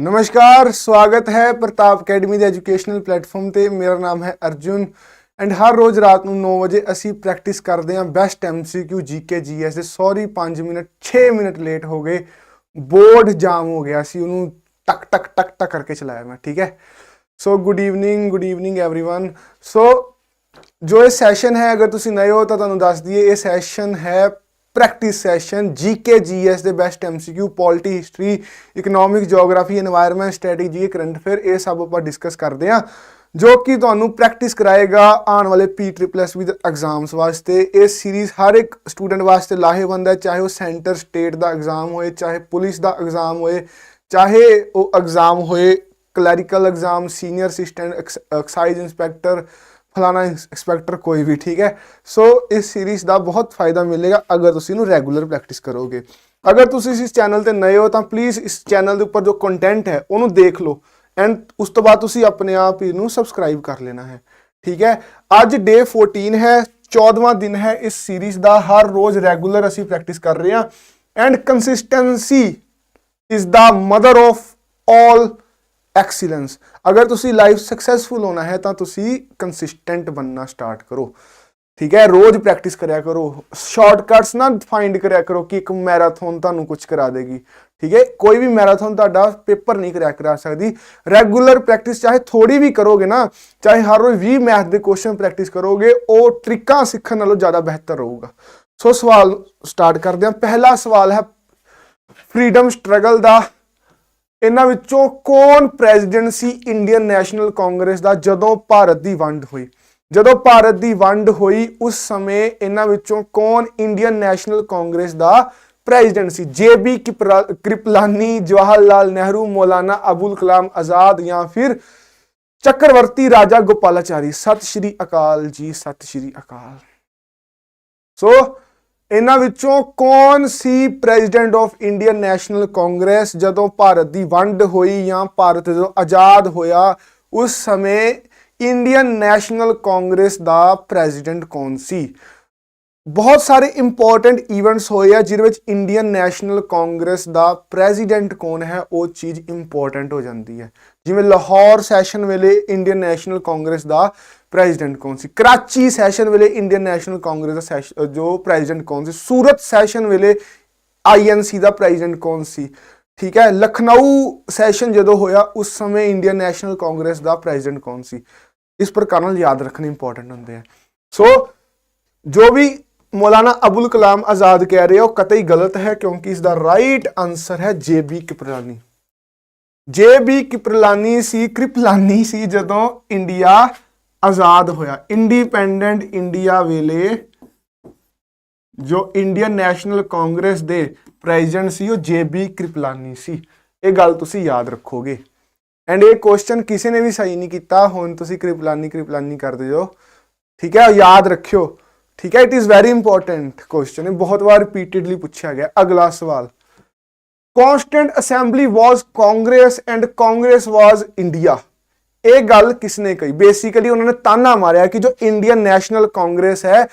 ਨਮਸਕਾਰ ਸਵਾਗਤ ਹੈ ਪ੍ਰਤਾਪ ਅਕੈਡਮੀ ਦੇ ਐਜੂਕੇਸ਼ਨਲ ਪਲੇਟਫਾਰਮ ਤੇ ਮੇਰਾ ਨਾਮ ਹੈ ਅਰਜੁਨ ਐਂਡ ਹਰ ਰੋਜ਼ ਰਾਤ ਨੂੰ 9 ਵਜੇ ਅਸੀਂ ਪ੍ਰੈਕਟਿਸ ਕਰਦੇ ਹਾਂ ਬੈਸਟ ਐਮਸੀਕਿਊ ਜੀਕੇ ਜੀਐਸ ਦੇ ਸੌਰੀ 5 ਮਿੰਟ 6 ਮਿੰਟ ਲੇਟ ਹੋ ਗਏ ਬੋਰਡ ਜਾਮ ਹੋ ਗਿਆ ਸੀ ਉਹਨੂੰ ਟਕ ਟਕ ਟਕ ਟਕ ਕਰਕੇ ਚਲਾਇਆ ਮੈਂ ਠੀਕ ਹੈ so good evening good evening everyone so ਜੋ ਇਹ ਸੈਸ਼ਨ ਹੈ ਅਗਰ ਤੁਸੀਂ ਨਏ ਹੋ ਤਾਂ ਤੁਹਾਨੂੰ ਦੱਸ ਦਈਏ ਇਹ ਸੈਸ਼ਨ ਹੈ ਪ੍ਰੈਕਟਿਸ ਸੈਸ਼ਨ ਜੀਕੇ ਜੀਐਸ ਦੇ best MCQ polity history economic geography environment strategy current affair ਇਹ ਸਭ ਆਪਾਂ ਡਿਸਕਸ ਕਰਦੇ ਆ ਜੋ ਕਿ ਤੁਹਾਨੂੰ ਪ੍ਰੈਕਟਿਸ ਕਰਾਏਗਾ ਆਉਣ ਵਾਲੇ ਪੀ ਟ੍ਰਿਪਲ ਐਸ ਵੀ ਦੇ ਐਗਜ਼ਾਮਸ ਵਾਸਤੇ। ਇਹ ਸੀਰੀਜ਼ ਹਰ ਇੱਕ ਸਟੂਡੈਂਟ ਵਾਸਤੇ ਲਾਹੇਵੰਦ ਹੈ, ਚਾਹੇ ਉਹ ਸੈਂਟਰ ਸਟੇਟ ਦਾ ਐਗਜ਼ਾਮ ਹੋਏ, ਚਾਹੇ ਪੁਲਿਸ ਦਾ ਐਗਜ਼ਾਮ ਹੋਏ, ਚਾਹੇ ਉਹ ਐਗਜ਼ਾਮ ਹੋਏ clerical exam senior assistant excise inspector ਫਲਾਣਾ ਇੰਸਪੈਕਟਰ ਕੋਈ ਵੀ, ਠੀਕ ਹੈ? ਸੋ ਇਸ ਸੀਰੀਜ਼ ਦਾ ਬਹੁਤ ਫਾਇਦਾ ਮਿਲੇਗਾ ਅਗਰ ਤੁਸੀਂ ਇਹਨੂੰ ਰੈਗੂਲਰ ਪ੍ਰੈਕਟਿਸ ਕਰੋਗੇ। ਅਗਰ ਤੁਸੀਂ ਇਸ ਚੈਨਲ ਤੇ ਨਏ ਹੋ, ਤਾਂ ਪਲੀਜ਼ ਇਸ ਚੈਨਲ ਦੇ ਉੱਪਰ ਜੋ ਕੰਟੈਂਟ ਹੈ, ਉਹਨੂੰ ਦੇਖ ਲਓ। ਐਂਡ ਉਸ ਤੋਂ ਬਾਅਦ ਤੁਸੀਂ ਆਪਣੇ ਆਪ ਹੀ ਨੂੰ ਸਬਸਕ੍ਰਾਈਬ ਕਰ ਲੈਣਾ ਹੈ, ਠੀਕ ਹੈ? ਅੱਜ ਡੇ 14 ਹੈ 14ਵਾਂ ਦਿਨ ਹੈ ਇਸ ਸੀਰੀਜ਼ ਦਾ, ਹਰ ਰੋਜ਼ ਰੈਗੂਲਰ ਅਸੀਂ ਪ੍ਰੈਕਟਿਸ ਕਰ ਰਹੇ ਹਾਂ। And consistency is the mother of all excellence ਅਗਰ ਤੁਸੀਂ ਲਾਈਫ ਸਕਸੈਸਫੁਲ ਹੋਣਾ ਹੈ, ਤਾਂ ਤੁਸੀਂ ਕੰਸਿਸਟੈਂਟ ਬਣਨਾ ਸਟਾਰਟ ਕਰੋ। ਠੀਕ ਹੈ? ਰੋਜ਼ ਪ੍ਰੈਕਟਿਸ ਕਰਿਆ ਕਰੋ। ਸ਼ਾਰਟਕਟਸ ਨਾ ਫਾਈਂਡ ਕਰਿਆ ਕਰੋ ਕਿ ਇੱਕ ਮੈਰਾਥਨ ਤੁਹਾਨੂੰ ਕੁਝ ਕਰਾ ਦੇਗੀ। ਠੀਕ ਹੈ? ਕੋਈ ਵੀ ਮੈਰਾਥਨ ਤੁਹਾਡਾ ਪੇਪਰ ਨਹੀਂ ਕਰਿਆ ਕਰਾ ਸਕਦੀ। ਰੈਗੂਲਰ ਪ੍ਰੈਕਟਿਸ ਚਾਹੇ ਥੋੜੀ ਵੀ ਕਰੋਗੇ ਨਾ, ਚਾਹੇ ਹਰ ਰੋਜ਼ 20 ਮੈਥ ਦੇ ਕੁਐਸਚਨ ਪ੍ਰੈਕਟਿਸ ਕਰੋਗੇ, ਉਹ ਟ੍ਰਿਕਾਂ ਸਿੱਖਣ ਨਾਲੋਂ ਜ਼ਿਆਦਾ ਬਿਹਤਰ ਰਹੂਗਾ। ਸੋ ਸਵਾਲ ਸਟਾਰਟ ਕਰਦੇ ਹਾਂ। ਪਹਿਲਾ ਸਵਾਲ ਹੈ ਫਰੀडम ਸਟਰਗਲ ਦਾ ਇਹਨਾਂ ਵਿੱਚੋਂ ਕੌਣ ਪ੍ਰੈਜ਼ੀਡੈਂਟ ਸੀ ਇੰਡੀਅਨ ਨੈਸ਼ਨਲ ਕਾਂਗਰਸ ਦਾ ਜਦੋਂ ਭਾਰਤ ਦੀ ਵੰਡ ਹੋਈ? ਜਦੋਂ ਭਾਰਤ ਦੀ ਵੰਡ ਹੋਈ, ਉਸ ਸਮੇਂ ਇਹਨਾਂ ਵਿੱਚੋਂ ਕੌਣ ਇੰਡੀਅਨ ਨੈਸ਼ਨਲ ਕਾਂਗਰਸ ਦਾ ਪ੍ਰੈਜ਼ੀਡੈਂਟ ਸੀ? ਜੇਬੀ ਕ੍ਰਿਪਲਾਨੀ ਜਵਾਹਰ ਲਾਲ ਨਹਿਰੂ, ਮੌਲਾਨਾ ਅਬੁਲ ਕਲਾਮ ਆਜ਼ਾਦ ਜਾਂ ਫਿਰ ਚੱਕਰਵਰਤੀ ਰਾਜਾ ਗੋਪਾਲਾਚਾਰੀ? ਸਤਿ ਸ਼੍ਰੀ ਅਕਾਲ ਜੀ, ਸਤਿ ਸ਼੍ਰੀ ਅਕਾਲ। ਸੋ ਇਹਨਾਂ ਵਿੱਚੋਂ ਕੌਣ ਸੀ president of Indian National Congress ਜਦੋਂ ਭਾਰਤ ਦੀ ਵੰਡ ਹੋਈ ਜਾਂ ਭਾਰਤ ਜਦੋਂ ਆਜ਼ਾਦ ਹੋਇਆ? ਉਸ ਸਮੇਂ ਇੰਡੀਅਨ ਨੈਸ਼ਨਲ ਕਾਂਗਰਸ ਦਾ ਪ੍ਰੈਜ਼ੀਡੈਂਟ ਕੌਣ ਸੀ? ਬਹੁਤ ਸਾਰੇ ਇੰਪੋਰਟੈਂਟ ਇਵੈਂਟਸ ਹੋਏ ਆ, ਜਿਹਦੇ ਵਿੱਚ ਇੰਡੀਅਨ ਨੈਸ਼ਨਲ ਕਾਂਗਰਸ ਦਾ ਪ੍ਰੈਜ਼ੀਡੈਂਟ ਕੌਣ ਹੈ, ਉਹ ਚੀਜ਼ ਇੰਪੋਰਟੈਂਟ ਹੋ ਜਾਂਦੀ ਹੈ। ਜਿਵੇਂ ਲਾਹੌਰ ਸੈਸ਼ਨ ਵੇਲੇ ਇੰਡੀਅਨ ਨੈਸ਼ਨਲ ਕਾਂਗਰਸ ਦਾ ਪ੍ਰੈਜ਼ੀਡੈਂਟ ਕੌਣ ਸੀ? ਕਰਾਚੀ ਸੈਸ਼ਨ ਵੇਲੇ ਇੰਡੀਅਨ ਨੈਸ਼ਨਲ ਕਾਂਗਰਸ ਦਾ ਸੈਸ਼- ਜੋ ਪ੍ਰੈਜ਼ੀਡੈਂਟ ਕੌਣ ਸੀ? ਸੂਰਤ ਸੈਸ਼ਨ ਵੇਲੇ ਆਈਐਨਸੀ ਦਾ ਪ੍ਰੈਜ਼ੀਡੈਂਟ ਕੌਣ ਸੀ? ਠੀਕ ਹੈ, ਲਖਨਊ ਸੈਸ਼ਨ ਜਦੋਂ ਹੋਇਆ, ਉਸ ਸਮੇਂ ਇੰਡੀਅਨ ਨੈਸ਼ਨਲ ਕਾਂਗਰਸ ਦਾ ਪ੍ਰੈਜ਼ੀਡੈਂਟ ਕੌਣ ਸੀ? ਇਸ ਪ੍ਰਕਾਰ ਨਾਲ ਯਾਦ ਰੱਖਣੇ ਇੰਪੋਰਟੈਂਟ ਹੁੰਦੇ ਆ। ਸੋ ਜੋ ਵੀ ਮੌਲਾਨਾ ਅਬੁਲ ਕਲਾਮ ਆਜ਼ਾਦ ਕਹਿ ਰਹੇ ਹੋ ਕਤਈ ਗਲਤ ਹੈ ਕਿਉਂਕਿ ਇਸ ਦਾ ਰਾਈਟ ਆਨਸਰ ਹੈ ਜੇਬੀ ਕਿਪਰਾਨੀ ਜੇਬੀ ਕਿਪਰਲਾਨੀ ਸੀ ਕਿਪਰਲਾਨੀ ਸੀ ਜਦੋਂ ਇੰਡੀਆ ਆਜ਼ਾਦ ਹੋਇਆ। ਇੰਡੀਪੈਂਡੈਂਟ ਇੰਡੀਆ ਵੇਲੇ ਜੋ ਇੰਡੀਅਨ ਨੈਸ਼ਨਲ ਕਾਂਗਰਸ ਦੇ ਪ੍ਰੈਜ਼ੀਡੈਂਟ ਸੀ, ਉਹ ਜੇ ਬੀ ਕ੍ਰਿਪਲਾਨੀ ਸੀ। ਇਹ ਗੱਲ ਤੁਸੀਂ ਯਾਦ ਰੱਖੋਗੇ। ਐਂਡ ਇਹ ਕੁਐਸਚਨ ਕਿਸੇ ਨੇ ਵੀ ਸਹੀ ਨਹੀਂ ਕੀਤਾ, ਹੁਣ ਤੁਸੀਂ ਕਿਰਪਲਾਨੀ ਕਿਰਪਲਾਨੀ ਕਰਦੇ ਜੋ ਠੀਕ ਹੈ, ਯਾਦ ਰੱਖਿਓ। ਠੀਕ ਹੈ it is very important question ਇਹ ਬਹੁਤ ਵਾਰ ਰਿਪੀਟਿਡਲੀ ਪੁੱਛਿਆ ਗਿਆ। ਅਗਲਾ ਸਵਾਲ। Constant assembly was Congress and Congress was India ਇਹ ਗੱਲ ਕਿਸਨੇ ਕਹੀ? ਬੇਸਿਕਲੀ ਉਹਨਾਂ ਨੇ ਤਾਨਾ ਮਾਰਿਆ ਕਿ ਜੋ ਇੰਡੀਅਨ ਨੈਸ਼ਨਲ ਕਾਂਗਰਸ ਹੈ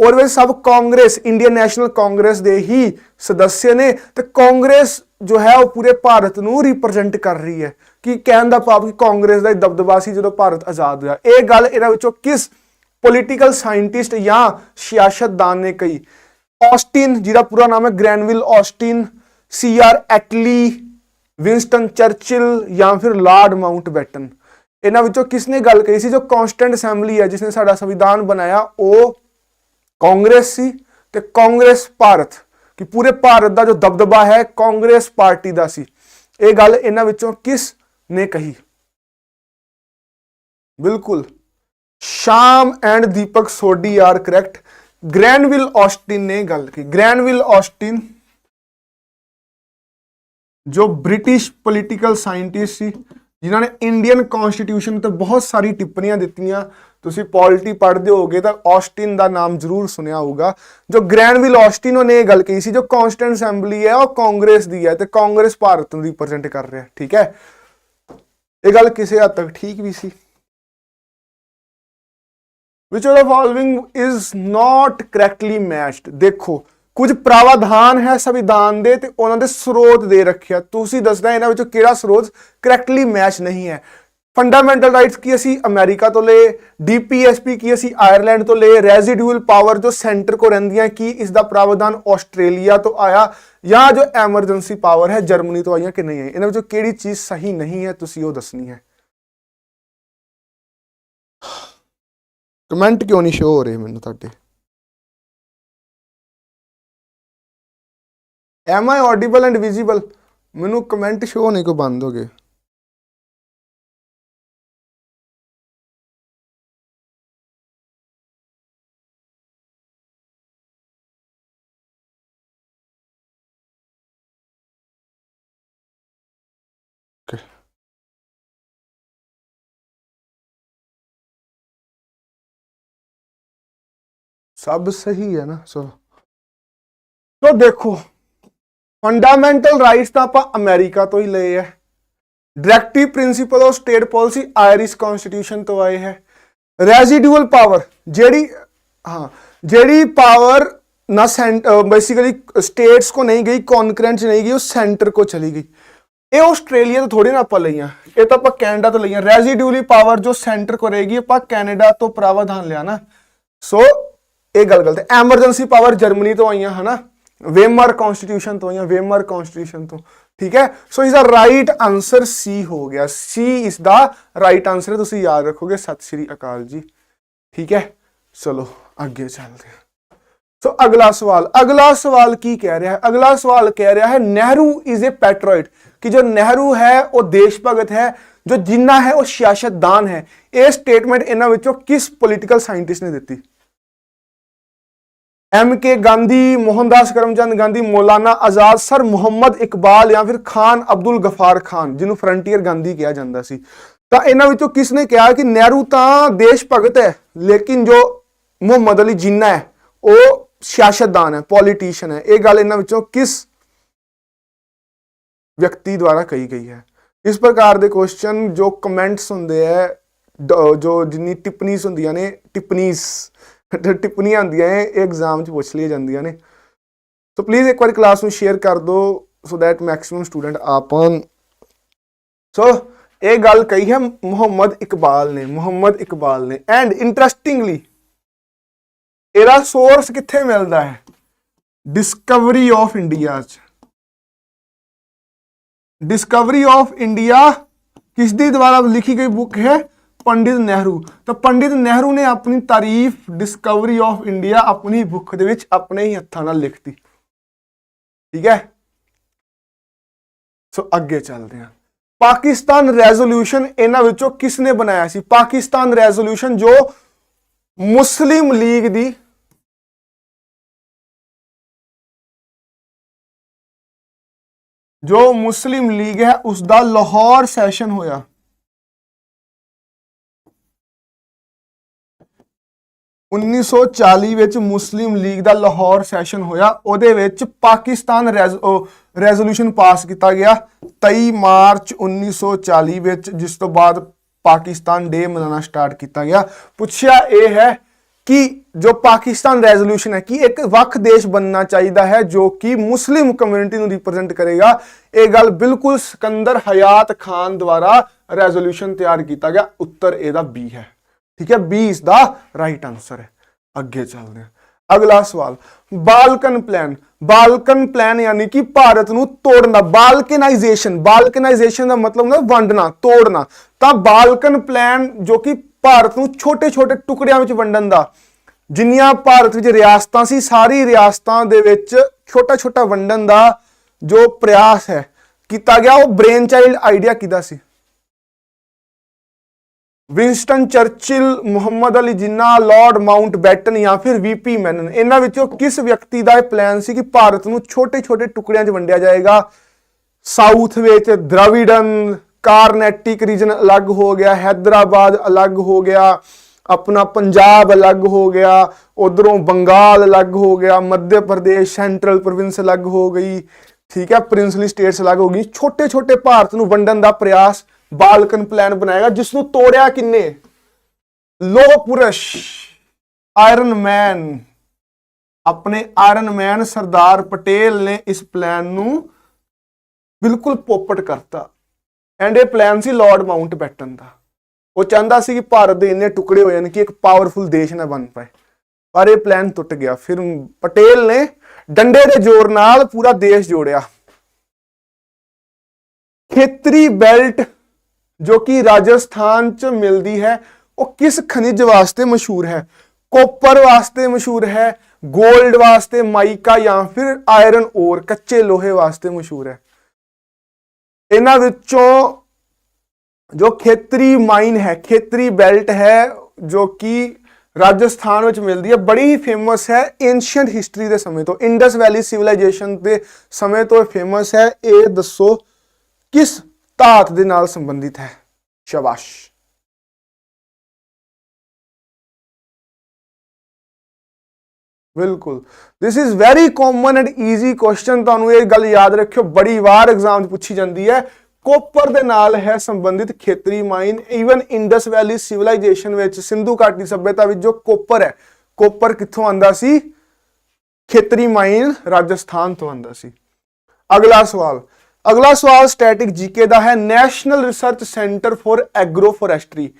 ਔਰ ਵਿੱਚ ਸਭ ਕਾਂਗਰਸ ਇੰਡੀਅਨ ਨੈਸ਼ਨਲ ਕਾਂਗਰਸ ਦੇ ਹੀ ਸਦੱਸਿਆ ਨੇ। ਤੇ ਕਾਂਗਰਸ ਜੋ ਹੈ, ਉਹ ਪੂਰੇ ਭਾਰਤ ਨੂੰ ਰਿਪਰੈਜ਼ੈਂਟ ਕਰ ਰਹੀ ਹੈ। ਕਿ ਕਹਿਣ ਦਾ ਭਾਵ ਕਿ ਕਾਂਗਰਸ ਦਾ ਦਬਦਬਾ ਸੀ ਜਦੋਂ ਭਾਰਤ ਆਜ਼ਾਦ ਹੋਇਆ? ਇਹ ਗੱਲ ਇਹਨਾਂ ਵਿੱਚੋਂ ਕਿਸ ਪੋਲੀਟੀਕਲ ਸਾਇੰਟਿਸਟ ਜਾਂ ਸਿਆਸਤਦਾਨ ਨੇ ਕਹੀ। ਆਸਟਿਨ ਜਿਹਦਾ ਪੂਰਾ ਨਾਮ ਹੈ Granville Austin C R Attlee, Winston Churchill ਜਾਂ ਫਿਰ ਲਾਰਡ ਮਾਊਂਟਬੈਟਨ ਇਹਨਾਂ ਵਿੱਚੋਂ ਕਿਸ ਨੇ ਗੱਲ ਕਹੀ ਸੀ? ਜੋ ਕਨਸਟੈਂਟ ਅਸੈਂਬਲੀ ਹੈ ਜਿਸ ਨੇ ਸਾਡਾ ਸੰਵਿਧਾਨ ਬਣਾਇਆ, ਉਹ ਕਾਂਗਰਸ ਸੀ ਤੇ ਕਾਂਗਰਸ ਭਾਰਤ, ਕਿ ਪੂਰੇ ਭਾਰਤ ਦਾ ਜੋ ਦਬਦਬਾ ਹੈ, ਕਾਂਗਰਸ ਪਾਰਟੀ ਦਾ ਸੀ। ਇਹ ਗੱਲ ਇਹਨਾਂ ਵਿੱਚੋਂ ਕਿਸ ਨੇ ਕਹੀ? ਬਿਲਕੁਲ। Sham and Deepak Sodhi are correct Granville Austin ਨੇ ਗੱਲ ਕੀ? ਗ੍ਰੈਨਵਿਲ ਆਸਟਿਨ ਜੋ ਬ੍ਰਿਟਿਸ਼ ਪੋਲੀਟੀਕਲ ਸਾਇੰਟਿਸਟ ਸੀ, ਜਿਨ੍ਹਾਂ ਨੇ ਇੰਡੀਅਨ ਕਨਸਟੀਟਿਊਸ਼ਨ ਤੇ ਬਹੁਤ ਸਾਰੀ ਟਿੱਪਣੀਆਂ ਦਿੱਤੀਆਂ। ਤੁਸੀਂ ਪੋਲਿਟੀ ਪੜ੍ਹਦੇ ਹੋਗੇ ਤਾਂ ਆਸਟਿਨ ਦਾ ਨਾਮ ਜ਼ਰੂਰ ਸੁਣਿਆ ਹੋਊਗਾ। ਜੋ ਗ੍ਰੈਨਵਿਲ ਆਸਟਿਨ ਉਹਨੇ ਇਹ ਗੱਲ ਕਹੀ ਸੀ, ਜੋ ਕਨਸਟੈਂਟ ਅਸੈਂਬਲੀ ਹੈ, ਉਹ ਕਾਂਗਰਸ ਦੀ ਹੈ ਤੇ ਕਾਂਗਰਸ ਭਾਰਤ ਨੂੰ ਰਿਪਰੈਜ਼ੈਂਟ ਕਰ ਰਿਹਾ, ਠੀਕ ਹੈ? ਇਹ ਗੱਲ ਕਿਸੇ ਹੱਦ ਤੱਕ ਠੀਕ ਵੀ ਸੀ। Which of the following is not correctly matched? ਦੇਖੋ, ਕੁਝ ਪ੍ਰਾਵਧਾਨ ਹੈ ਸੰਵਿਧਾਨ ਦੇ ਤੇ ਉਹਨਾਂ ਦੇ ਸਰੋਤ ਦੇ ਰੱਖਿਆ। ਤੁਸੀਂ ਦੱਸਣਾ ਇਹਨਾਂ ਵਿੱਚੋਂ ਕਿਹੜਾ ਸਰੋਤ ਕਰੈਕਟਲੀ ਮੈਚ ਨਹੀਂ ਹੈ। ਫੰਡਾਮੈਂਟਲ ਰਾਈਟਸ ਕੀ ਅਸੀਂ ਅਮਰੀਕਾ ਤੋਂ ਲਏ ਡੀਪੀਐਸਪੀ ਕੀ ਅਸੀਂ ਆਇਰਲੈਂਡ ਤੋਂ ਲਏ ਰੈਜ਼ੀਡਿਊਅਲ ਪਾਵਰ ਜੋ ਸੈਂਟਰ ਕੋ ਰਹਿੰਦੀਆਂ, ਕੀ ਇਸ ਦਾ ਪ੍ਰਾਵਧਾਨ ਆਸਟ੍ਰੇਲੀਆ ਤੋਂ ਆਇਆ ਜਾਂ ਜੋ ਐਮਰਜੈਂਸੀ ਪਾਵਰ ਹੈ ਜਰਮਨੀ ਤੋਂ ਆਈਆਂ ਕਿ ਨਹੀਂ ਆਈ ਇਹਨਾਂ ਵਿੱਚੋਂ ਕਿਹੜੀ ਚੀਜ਼ ਸਹੀ ਨਹੀਂ ਹੈ? ਤੁਸੀਂ ਉਹ ਦੱਸਣੀ ਹੈ। ਕਮੈਂਟ ਕਿਉਂ ਨਹੀਂ ਸ਼ੋ ਹੋ ਰਹੇ ਮੈਨੂੰ ਤੁਹਾਡੇ? Am I audible and visible ਮੈਨੂੰ ਕਮੈਂਟ ਸ਼ੋ ਨਹੀਂ ਕੋ ਬੰਦ ਹੋ ਗਏ। ਸਭ ਸਹੀ ਹੈ ਨਾ ਸੋ ਸੋ ਦੇਖੋ ਫੰਡਾਮੈਂਟਲ ਰਾਈਟਸ ਤਾਂ ਆਪਾਂ ਅਮਰੀਕਾ ਤੋਂ ਹੀ ਲਏ ਹੈ directive principle of state policy Irish constitution ਤੋਂ ਆਏ ਹੈ ਰੈਜ਼ੀਡੂਅਲ ਪਾਵਰ ਜਿਹੜੀ ਹਾਂ ਜਿਹੜੀ ਪਾਵਰ ਨਾ ਬੇਸਿਕਲੀ ਸਟੇਟਸ ਕੋ ਨਹੀਂ ਗਈ ਕੌਨਕਰੈਂਟ ਨਹੀਂ ਗਈ ਉਹ ਸੈਂਟਰ ਕੋ ਚਲੀ ਗਈ ਇਹ ਆਸਟ੍ਰੇਲੀਆ ਤੋਂ ਥੋੜੀ ਨਾ ਆਪਾਂ ਲਈਆਂ ਇਹ ਤਾਂ ਆਪਾਂ ਕੈਨੇਡਾ ਤੋਂ ਲਈਆਂ ਰੈਜ਼ੀਡੂਅਲੀ ਪਾਵਰ ਜੋ ਸੈਂਟਰ ਕੋ ਰਹੇਗੀ ਆਪਾਂ ਕੈਨੇਡਾ ਤੋਂ ਪ੍ਰਾਵਧਾਨ ਲਿਆ ਨਾ ਸੋ ਇਹ ਗੱਲ ਗਲਤ ਹੈ ਐਮਰਜੈਂਸੀ ਪਾਵਰ ਜਰਮਨੀ ਤੋਂ ਆਈਆਂ ਹਨਾ ਵੇਮਰ ਕਨਸਟੀਟਿਊਸ਼ਨ ਤੋਂ ਆਈਆਂ ਵੇਮਰ ਕਨਸਟੀਟਿਊਸ਼ਨ ਤੋਂ ਠੀਕ ਹੈ ਸੋ ਇਸ ਦਾ ਰਾਈਟ ਆਨਸਰ ਸੀ ਹੋ ਗਿਆ ਸੀ ਇਸ ਦਾ ਰਾਈਟ ਆਨਸਰ ਹੈ ਤੁਸੀਂ ਯਾਦ ਰੱਖੋਗੇ ਸਤਿ ਸ਼੍ਰੀ ਅਕਾਲ ਜੀ ਠੀਕ ਹੈ ਚਲੋ ਅੱਗੇ ਚੱਲਦੇ ਹਾਂ ਸੋ ਅਗਲਾ ਸਵਾਲ ਅਗਲਾ ਸਵਾਲ ਕੀ ਕਹਿ ਰਿਹਾ ਹੈ ਅਗਲਾ ਸਵਾਲ ਕਹਿ ਰਿਹਾ ਹੈ ਨਹਿਰੂ ਇਜ਼ ਅ ਪੈਟਰੋਇਟ ਕਿ ਜੋ ਨਹਿਰੂ ਹੈ ਉਹ ਦੇਸ਼ ਭਗਤ ਹੈ ਜੋ ਜਿੰਨਾ ਹੈ ਉਹ ਸਿਆਸਤਦਾਨ ਹੈ ਇਹ ਸਟੇਟਮੈਂਟ ਇਹਨਾਂ ਵਿੱਚੋਂ ਕਿਸ ਪੋਲੀਟੀਕਲ ਸਾਇੰਟਿਸਟ ਨੇ ਦਿੱਤੀ M K Gandhi Mohandas Karamchand Gandhi Maulana Azad sir Muhammad Iqbal ਜਾਂ ਫਿਰ ਖਾਨ ਅਬਦੁਲ ਗਫਾਰ ਖਾਨ, ਜਿਹਨੂੰ ਫਰੰਟੀਅਰ ਗਾਂਧੀ ਕਿਹਾ ਜਾਂਦਾ ਸੀ। ਤਾਂ ਇਹਨਾਂ ਵਿੱਚੋਂ ਕਿਸ ਨੇ ਕਿਹਾ ਕਿ ਨਹਿਰੂ ਤਾਂ ਦੇਸ਼ ਭਗਤ ਹੈ, ਲੇਕਿਨ ਜੋ ਮੁਹੰਮਦ ਅਲੀ ਜਿੰਨਾ ਹੈ, ਉਹ ਸਿਆਸਤਦਾਨ ਹੈ ਪੋਲੀਟੀਸ਼ੀਅਨ ਹੈ। ਇਹ ਗੱਲ ਇਹਨਾਂ ਵਿੱਚੋਂ ਕਿਸ ਵਿਅਕਤੀ ਦੁਆਰਾ ਕਹੀ ਗਈ ਹੈ? ਇਸ ਪ੍ਰਕਾਰ ਦੇ ਕੁਐਸਚਨ ਜੋ ਕਮੈਂਟਸ ਹੁੰਦੇ ਹੈ ਜੋ ਜਿੰਨੀ ਟਿੱਪਣੀਆਂ ਹੁੰਦੀਆਂ ਨੇ ਟਿੱਪਣੀਆਂ ਟਿੱਪਣੀਆਂ ਹੁੰਦੀਆਂ ਨੇ, ਇਹ ਐਗਜ਼ਾਮ 'ਚ ਪੁੱਛ ਲਈਆਂ ਜਾਂਦੀਆਂ ਨੇ। ਸੋ ਪਲੀਜ਼ ਇੱਕ ਵਾਰੀ ਕਲਾਸ ਨੂੰ ਸ਼ੇਅਰ ਕਰ ਦਿਓ ਸੋ ਦੈਟ ਮੈਕਸਿਮਮ ਸਟੂਡੈਂਟ ਆਪਨ। ਸੋ ਇਹ ਗੱਲ ਕਹੀ ਹੈ ਮੁਹੰਮਦ ਇਕਬਾਲ ਨੇ, ਮੁਹੰਮਦ ਇਕਬਾਲ ਨੇ। ਐਂਡ ਇੰਟਰਸਟਿੰਗਲੀ ਇਹਦਾ ਸੋਰਸ ਕਿੱਥੇ ਮਿਲਦਾ ਹੈ? ਡਿਸਕਵਰੀ ਆਫ ਇੰਡੀਆ 'ਚ। ਡਿਸਕਵਰੀ ਆਫ ਇੰਡੀਆ ਕਿਸ ਦੀ ਦੁਆਰਾ ਲਿਖੀ ਗਈ ਬੁੱਕ ਹੈ? ਪੰਡਿਤ ਨਹਿਰੂ। ਤਾਂ ਪੰਡਿਤ ਨਹਿਰੂ ਨੇ ਆਪਣੀ ਤਾਰੀਫ ਡਿਸਕਵਰੀ ਆਫ ਇੰਡੀਆ ਆਪਣੀ ਬੁੱਕ ਦੇ ਵਿੱਚ ਆਪਣੇ ਹੀ ਹੱਥਾਂ ਨਾਲ ਲਿਖਤੀ। ਠੀਕ ਹੈ? ਸੋ ਅੱਗੇ ਚੱਲਦੇ ਹਾਂ। ਪਾਕਿਸਤਾਨ ਰੈਜ਼ੋਲੂਸ਼ਨ ਇਹਨਾਂ ਵਿੱਚੋਂ ਕਿਸ ਨੇ ਬਣਾਇਆ ਸੀ? ਪਾਕਿਸਤਾਨ ਰੈਜ਼ੋਲੂਸ਼ਨ ਜੋ ਮੁਸਲਿਮ ਲੀਗ ਦੀ ਜੋ ਮੁਸਲਿਮ ਲੀਗ ਹੈ ਉਸ ਦਾ ਲਾਹੌਰ ਸੈਸ਼ਨ ਹੋਇਆ। ਉੱਨੀ ਸੌ ਚਾਲੀ ਵਿੱਚ ਮੁਸਲਿਮ ਲੀਗ ਦਾ ਲਾਹੌਰ ਸੈਸ਼ਨ ਹੋਇਆ। ਉਹਦੇ ਵਿੱਚ ਪਾਕਿਸਤਾਨ ਰੈਜ਼ੋਲੂਸ਼ਨ ਪਾਸ ਕੀਤਾ ਗਿਆ। 23 ਮਾਰਚ 1940 ਵਿੱਚ ਜਿਸ ਤੋਂ ਬਾਅਦ ਪਾਕਿਸਤਾਨ ਡੇ ਮਨਾਉਣਾ ਸਟਾਰਟ ਕੀਤਾ ਗਿਆ। ਪੁੱਛਿਆ ਇਹ ਹੈ ਕਿ ਜੋ ਪਾਕਿਸਤਾਨ ਰੈਜ਼ੋਲੂਸ਼ਨ ਹੈ, ਕਿ ਇੱਕ ਵੱਖ ਦੇਸ਼ ਬਣਨਾ ਚਾਹੀਦਾ ਹੈ ਜੋ ਕਿ ਮੁਸਲਿਮ ਕਮਿਊਨਿਟੀ ਨੂੰ ਰਿਪਰੈਜ਼ੈਂਟ ਕਰੇਗਾ? ਇਹ ਗੱਲ ਬਿਲਕੁਲ ਸਿਕੰਦਰ ਹਯਾਤ ਖਾਨ ਦੁਆਰਾ ਰੈਜ਼ੋਲੂਸ਼ਨ ਤਿਆਰ ਕੀਤਾ ਗਿਆ। ਉੱਤਰ ਇਹਦਾ ਬੀ ਹੈ। ਠੀਕ ਹੈ ਬੀ ਇਸ ਦਾ ਰਾਈਟ ਆਨਸਰ ਹੈ। ਅੱਗੇ ਚੱਲਦੇ ਹਾਂ। ਅਗਲਾ ਸਵਾਲ, ਬਾਲਕਨ ਪਲਾਨ ਬਾਲਕਨ ਪਲਾਨ ਯਾਨੀ ਕਿ ਭਾਰਤ ਨੂੰ ਤੋੜਨਾ, ਬਾਲਕਨਾਈਜੇਸ਼ਨ ਬਾਲਕਨਾਈਜੇਸ਼ਨ ਦਾ ਮਤਲਬ ਹੁੰਦਾ ਵੰਡਣਾ, ਤੋੜਨਾ। ਤਾਂ ਬਾਲਕਨ ਪਲਾਨ ਜੋ ਕਿ ਭਾਰਤ ਨੂੰ ਛੋਟੇ-ਛੋਟੇ ਟੁਕੜਿਆਂ ਵਿੱਚ ਵੰਡਣ ਦਾ, ਜਿੰਨੀਆਂ ਭਾਰਤ ਵਿੱਚ ਰਿਆਸਤਾਂ ਸੀ, ਸਾਰੀ ਰਿਆਸਤਾਂ ਦੇ ਵਿੱਚ ਛੋਟਾ-ਛੋਟਾ ਵੰਡਣ ਦਾ ਜੋ ਪ੍ਰਯਾਸ ਹੈ, ਕੀਤਾ ਗਿਆ, ਉਹ ਬ੍ਰੇਨ ਚਾਈਲਡ ਆਈਡੀਆ ਕਿਦਾ ਸੀ? Winston Churchill Muhammad Ali Jinnah lord Mount baton ਜਾਂ ਫਿਰ ਵੀਪੀ ਮੈਨਨ ਇਹਨਾਂ ਵਿੱਚੋਂ ਕਿਸ ਵਿਅਕਤੀ ਦਾ ਇਹ ਪਲਾਨ ਸੀ ਕਿ ਭਾਰਤ ਨੂੰ ਛੋਟੇ-ਛੋਟੇ ਟੁਕੜਿਆਂ 'ਚ ਵੰਡਿਆ ਜਾਏਗਾ? ਸਾਊਥ ਵਿੱਚ ਦ੍ਰਾਵਿਡਨ ਕਾਰਨੈਟਿਕ ਰੀਜਨ ਅਲੱਗ ਹੋ ਗਿਆ ਹੈਦਰਾਬਾਦ ਅਲੱਗ ਹੋ ਗਿਆ, ਆਪਣਾ ਪੰਜਾਬ ਅਲੱਗ ਹੋ ਗਿਆ, ਉਧਰੋਂ ਬੰਗਾਲ ਅਲੱਗ ਹੋ ਗਿਆ ਮੱਧ ਪ੍ਰਦੇਸ਼ ਸੈਂਟਰਲ ਪ੍ਰੋਵਿੰਸ ਅਲੱਗ ਹੋ ਗਈ, ਠੀਕ ਹੈ ਪ੍ਰਿੰਸਲੀ ਸਟੇਟਸ ਅਲੱਗ ਹੋ ਗਈ। ਛੋਟੇ-ਛੋਟੇ ਭਾਰਤ ਨੂੰ ਵੰਡਣ ਦਾ ਪ੍ਰਯਾਸ ਬਾਲਕਨ ਪਲਾਨ ਬਣਾਏਗਾ ਜਿਸ ਨੂੰ ਤੋੜਿਆ ਕਿੰਨੇ? ਲੋਹ ਪੁਰਸ਼ ਆਇਰਨ ਮੈਨ ਆਪਣੇ ਆਇਰਨ ਮੈਨ ਸਰਦਾਰ ਪਟੇਲ ਨੇ ਇਸ ਪਲਾਨ ਨੂੰ ਬਿਲਕੁਲ ਪੋਪਟ ਕਰਤਾ। ਐਂਡ ਇਹ ਪਲਾਨ ਸੀ ਲਾਰਡ ਮਾਊਂਟ ਬੈਟਨ ਦਾ। ਉਹ ਚਾਹੁੰਦਾ ਸੀ ਕਿ ਭਾਰਤ ਦੇ ਇੰਨੇ ਟੁਕੜੇ ਹੋ ਜਾਣ ਕਿ ਇੱਕ ਪਾਵਰਫੁਲ ਦੇਸ਼ ਨਾ ਬਣ ਪਾਏ। ਪਰ ਇਹ ਪਲਾਨ ਟੁੱਟ ਗਿਆ। ਫਿਰ ਪਟੇਲ ਨੇ ਡੰਡੇ ਦੇ ਜ਼ੋਰ ਨਾਲ ਪੂਰਾ ਦੇਸ਼ ਜੋੜਿਆ। ਖੇਤਰੀ ਬੈਲਟ ਜੋ ਕਿ ਰਾਜਸਥਾਨ ਚ ਮਿਲਦੀ ਹੈ, ਉਹ ਕਿਸ ਖਣਿਜ ਵਾਸਤੇ ਮਸ਼ਹੂਰ ਹੈ? ਕੋਪਰ ਵਾਸਤੇ ਮਸ਼ਹੂਰ ਹੈ 골ਡ ਵਾਸਤੇ ਮਾਈਕਾ ਜਾਂ ਫਿਰ ਆਇਰਨ ਔਰ ਕੱਚੇ ਲੋਹੇ ਵਾਸਤੇ ਮਸ਼ਹੂਰ ਹੈ। ਇਹਨਾਂ ਵਿੱਚੋਂ ਜੋ ਖੇਤਰੀ ਮਾਈਨ ਹੈ, ਖੇਤਰੀ ਬੈਲਟ ਹੈ, ਜੋ ਕਿ ਰਾਜਸਥਾਨ ਵਿੱਚ ਮਿਲਦੀ ਹੈ, ਬੜੀ ਹੀ ਫੇਮਸ ਹੈ ਐਂਸ਼ੀਅੰਟ ਹਿਸਟਰੀ ਦੇ ਸਮੇਂ ਤੋਂ, ਇੰਡਸ ਵੈਲੀ ਸਿਵਲਾਈਜੇਸ਼ਨ ਦੇ ਸਮੇਂ ਤੋਂ ਫੇਮਸ ਹੈ। ਇਹ ਦੱਸੋ, ਕਿਸ ਧਾਤ ਦੇ ਨਾਲ ਸੰਬੰਧਿਤ ਹੈ। ਸ਼ਾਬਾਸ਼। ਬਿਲਕੁਲ। This is very common and easy question ਤੁਹਾਨੂੰ ਇਹ ਗੱਲ ਯਾਦ ਰੱਖਿਓ, ਬੜੀ ਵਾਰ ਐਗਜ਼ਾਮ 'ਚ ਪੁੱਛੀ ਜਾਂਦੀ ਹੈ। ਕੋਪਰ ਦੇ ਨਾਲ ਹੈ ਸੰਬੰਧਿਤ ਖੇਤਰੀ mine even Indus valley civilisation ਵਿੱਚ ਸਿੰਧੂ ਘਾਟੀ ਸਭਿਅਤਾ ਵਿੱਚ ਜੋ ਕੋਪਰ ਹੈ। ਕੋਪਰ ਕਿੱਥੋਂ ਆਂਦਾ ਸੀ? ਖੇਤਰੀ ਮਾਈਨ ਰਾਜਸਥਾਨ ਤੋਂ ਆਂਦਾ ਸੀ। ਅਗਲਾ ਸਵਾਲ। ਅਗਲਾ ਸਵਾਲ ਸਟੈਟਿਕ ਜੀਕੇ ਦਾ ਹੈ national research centre for agro forestry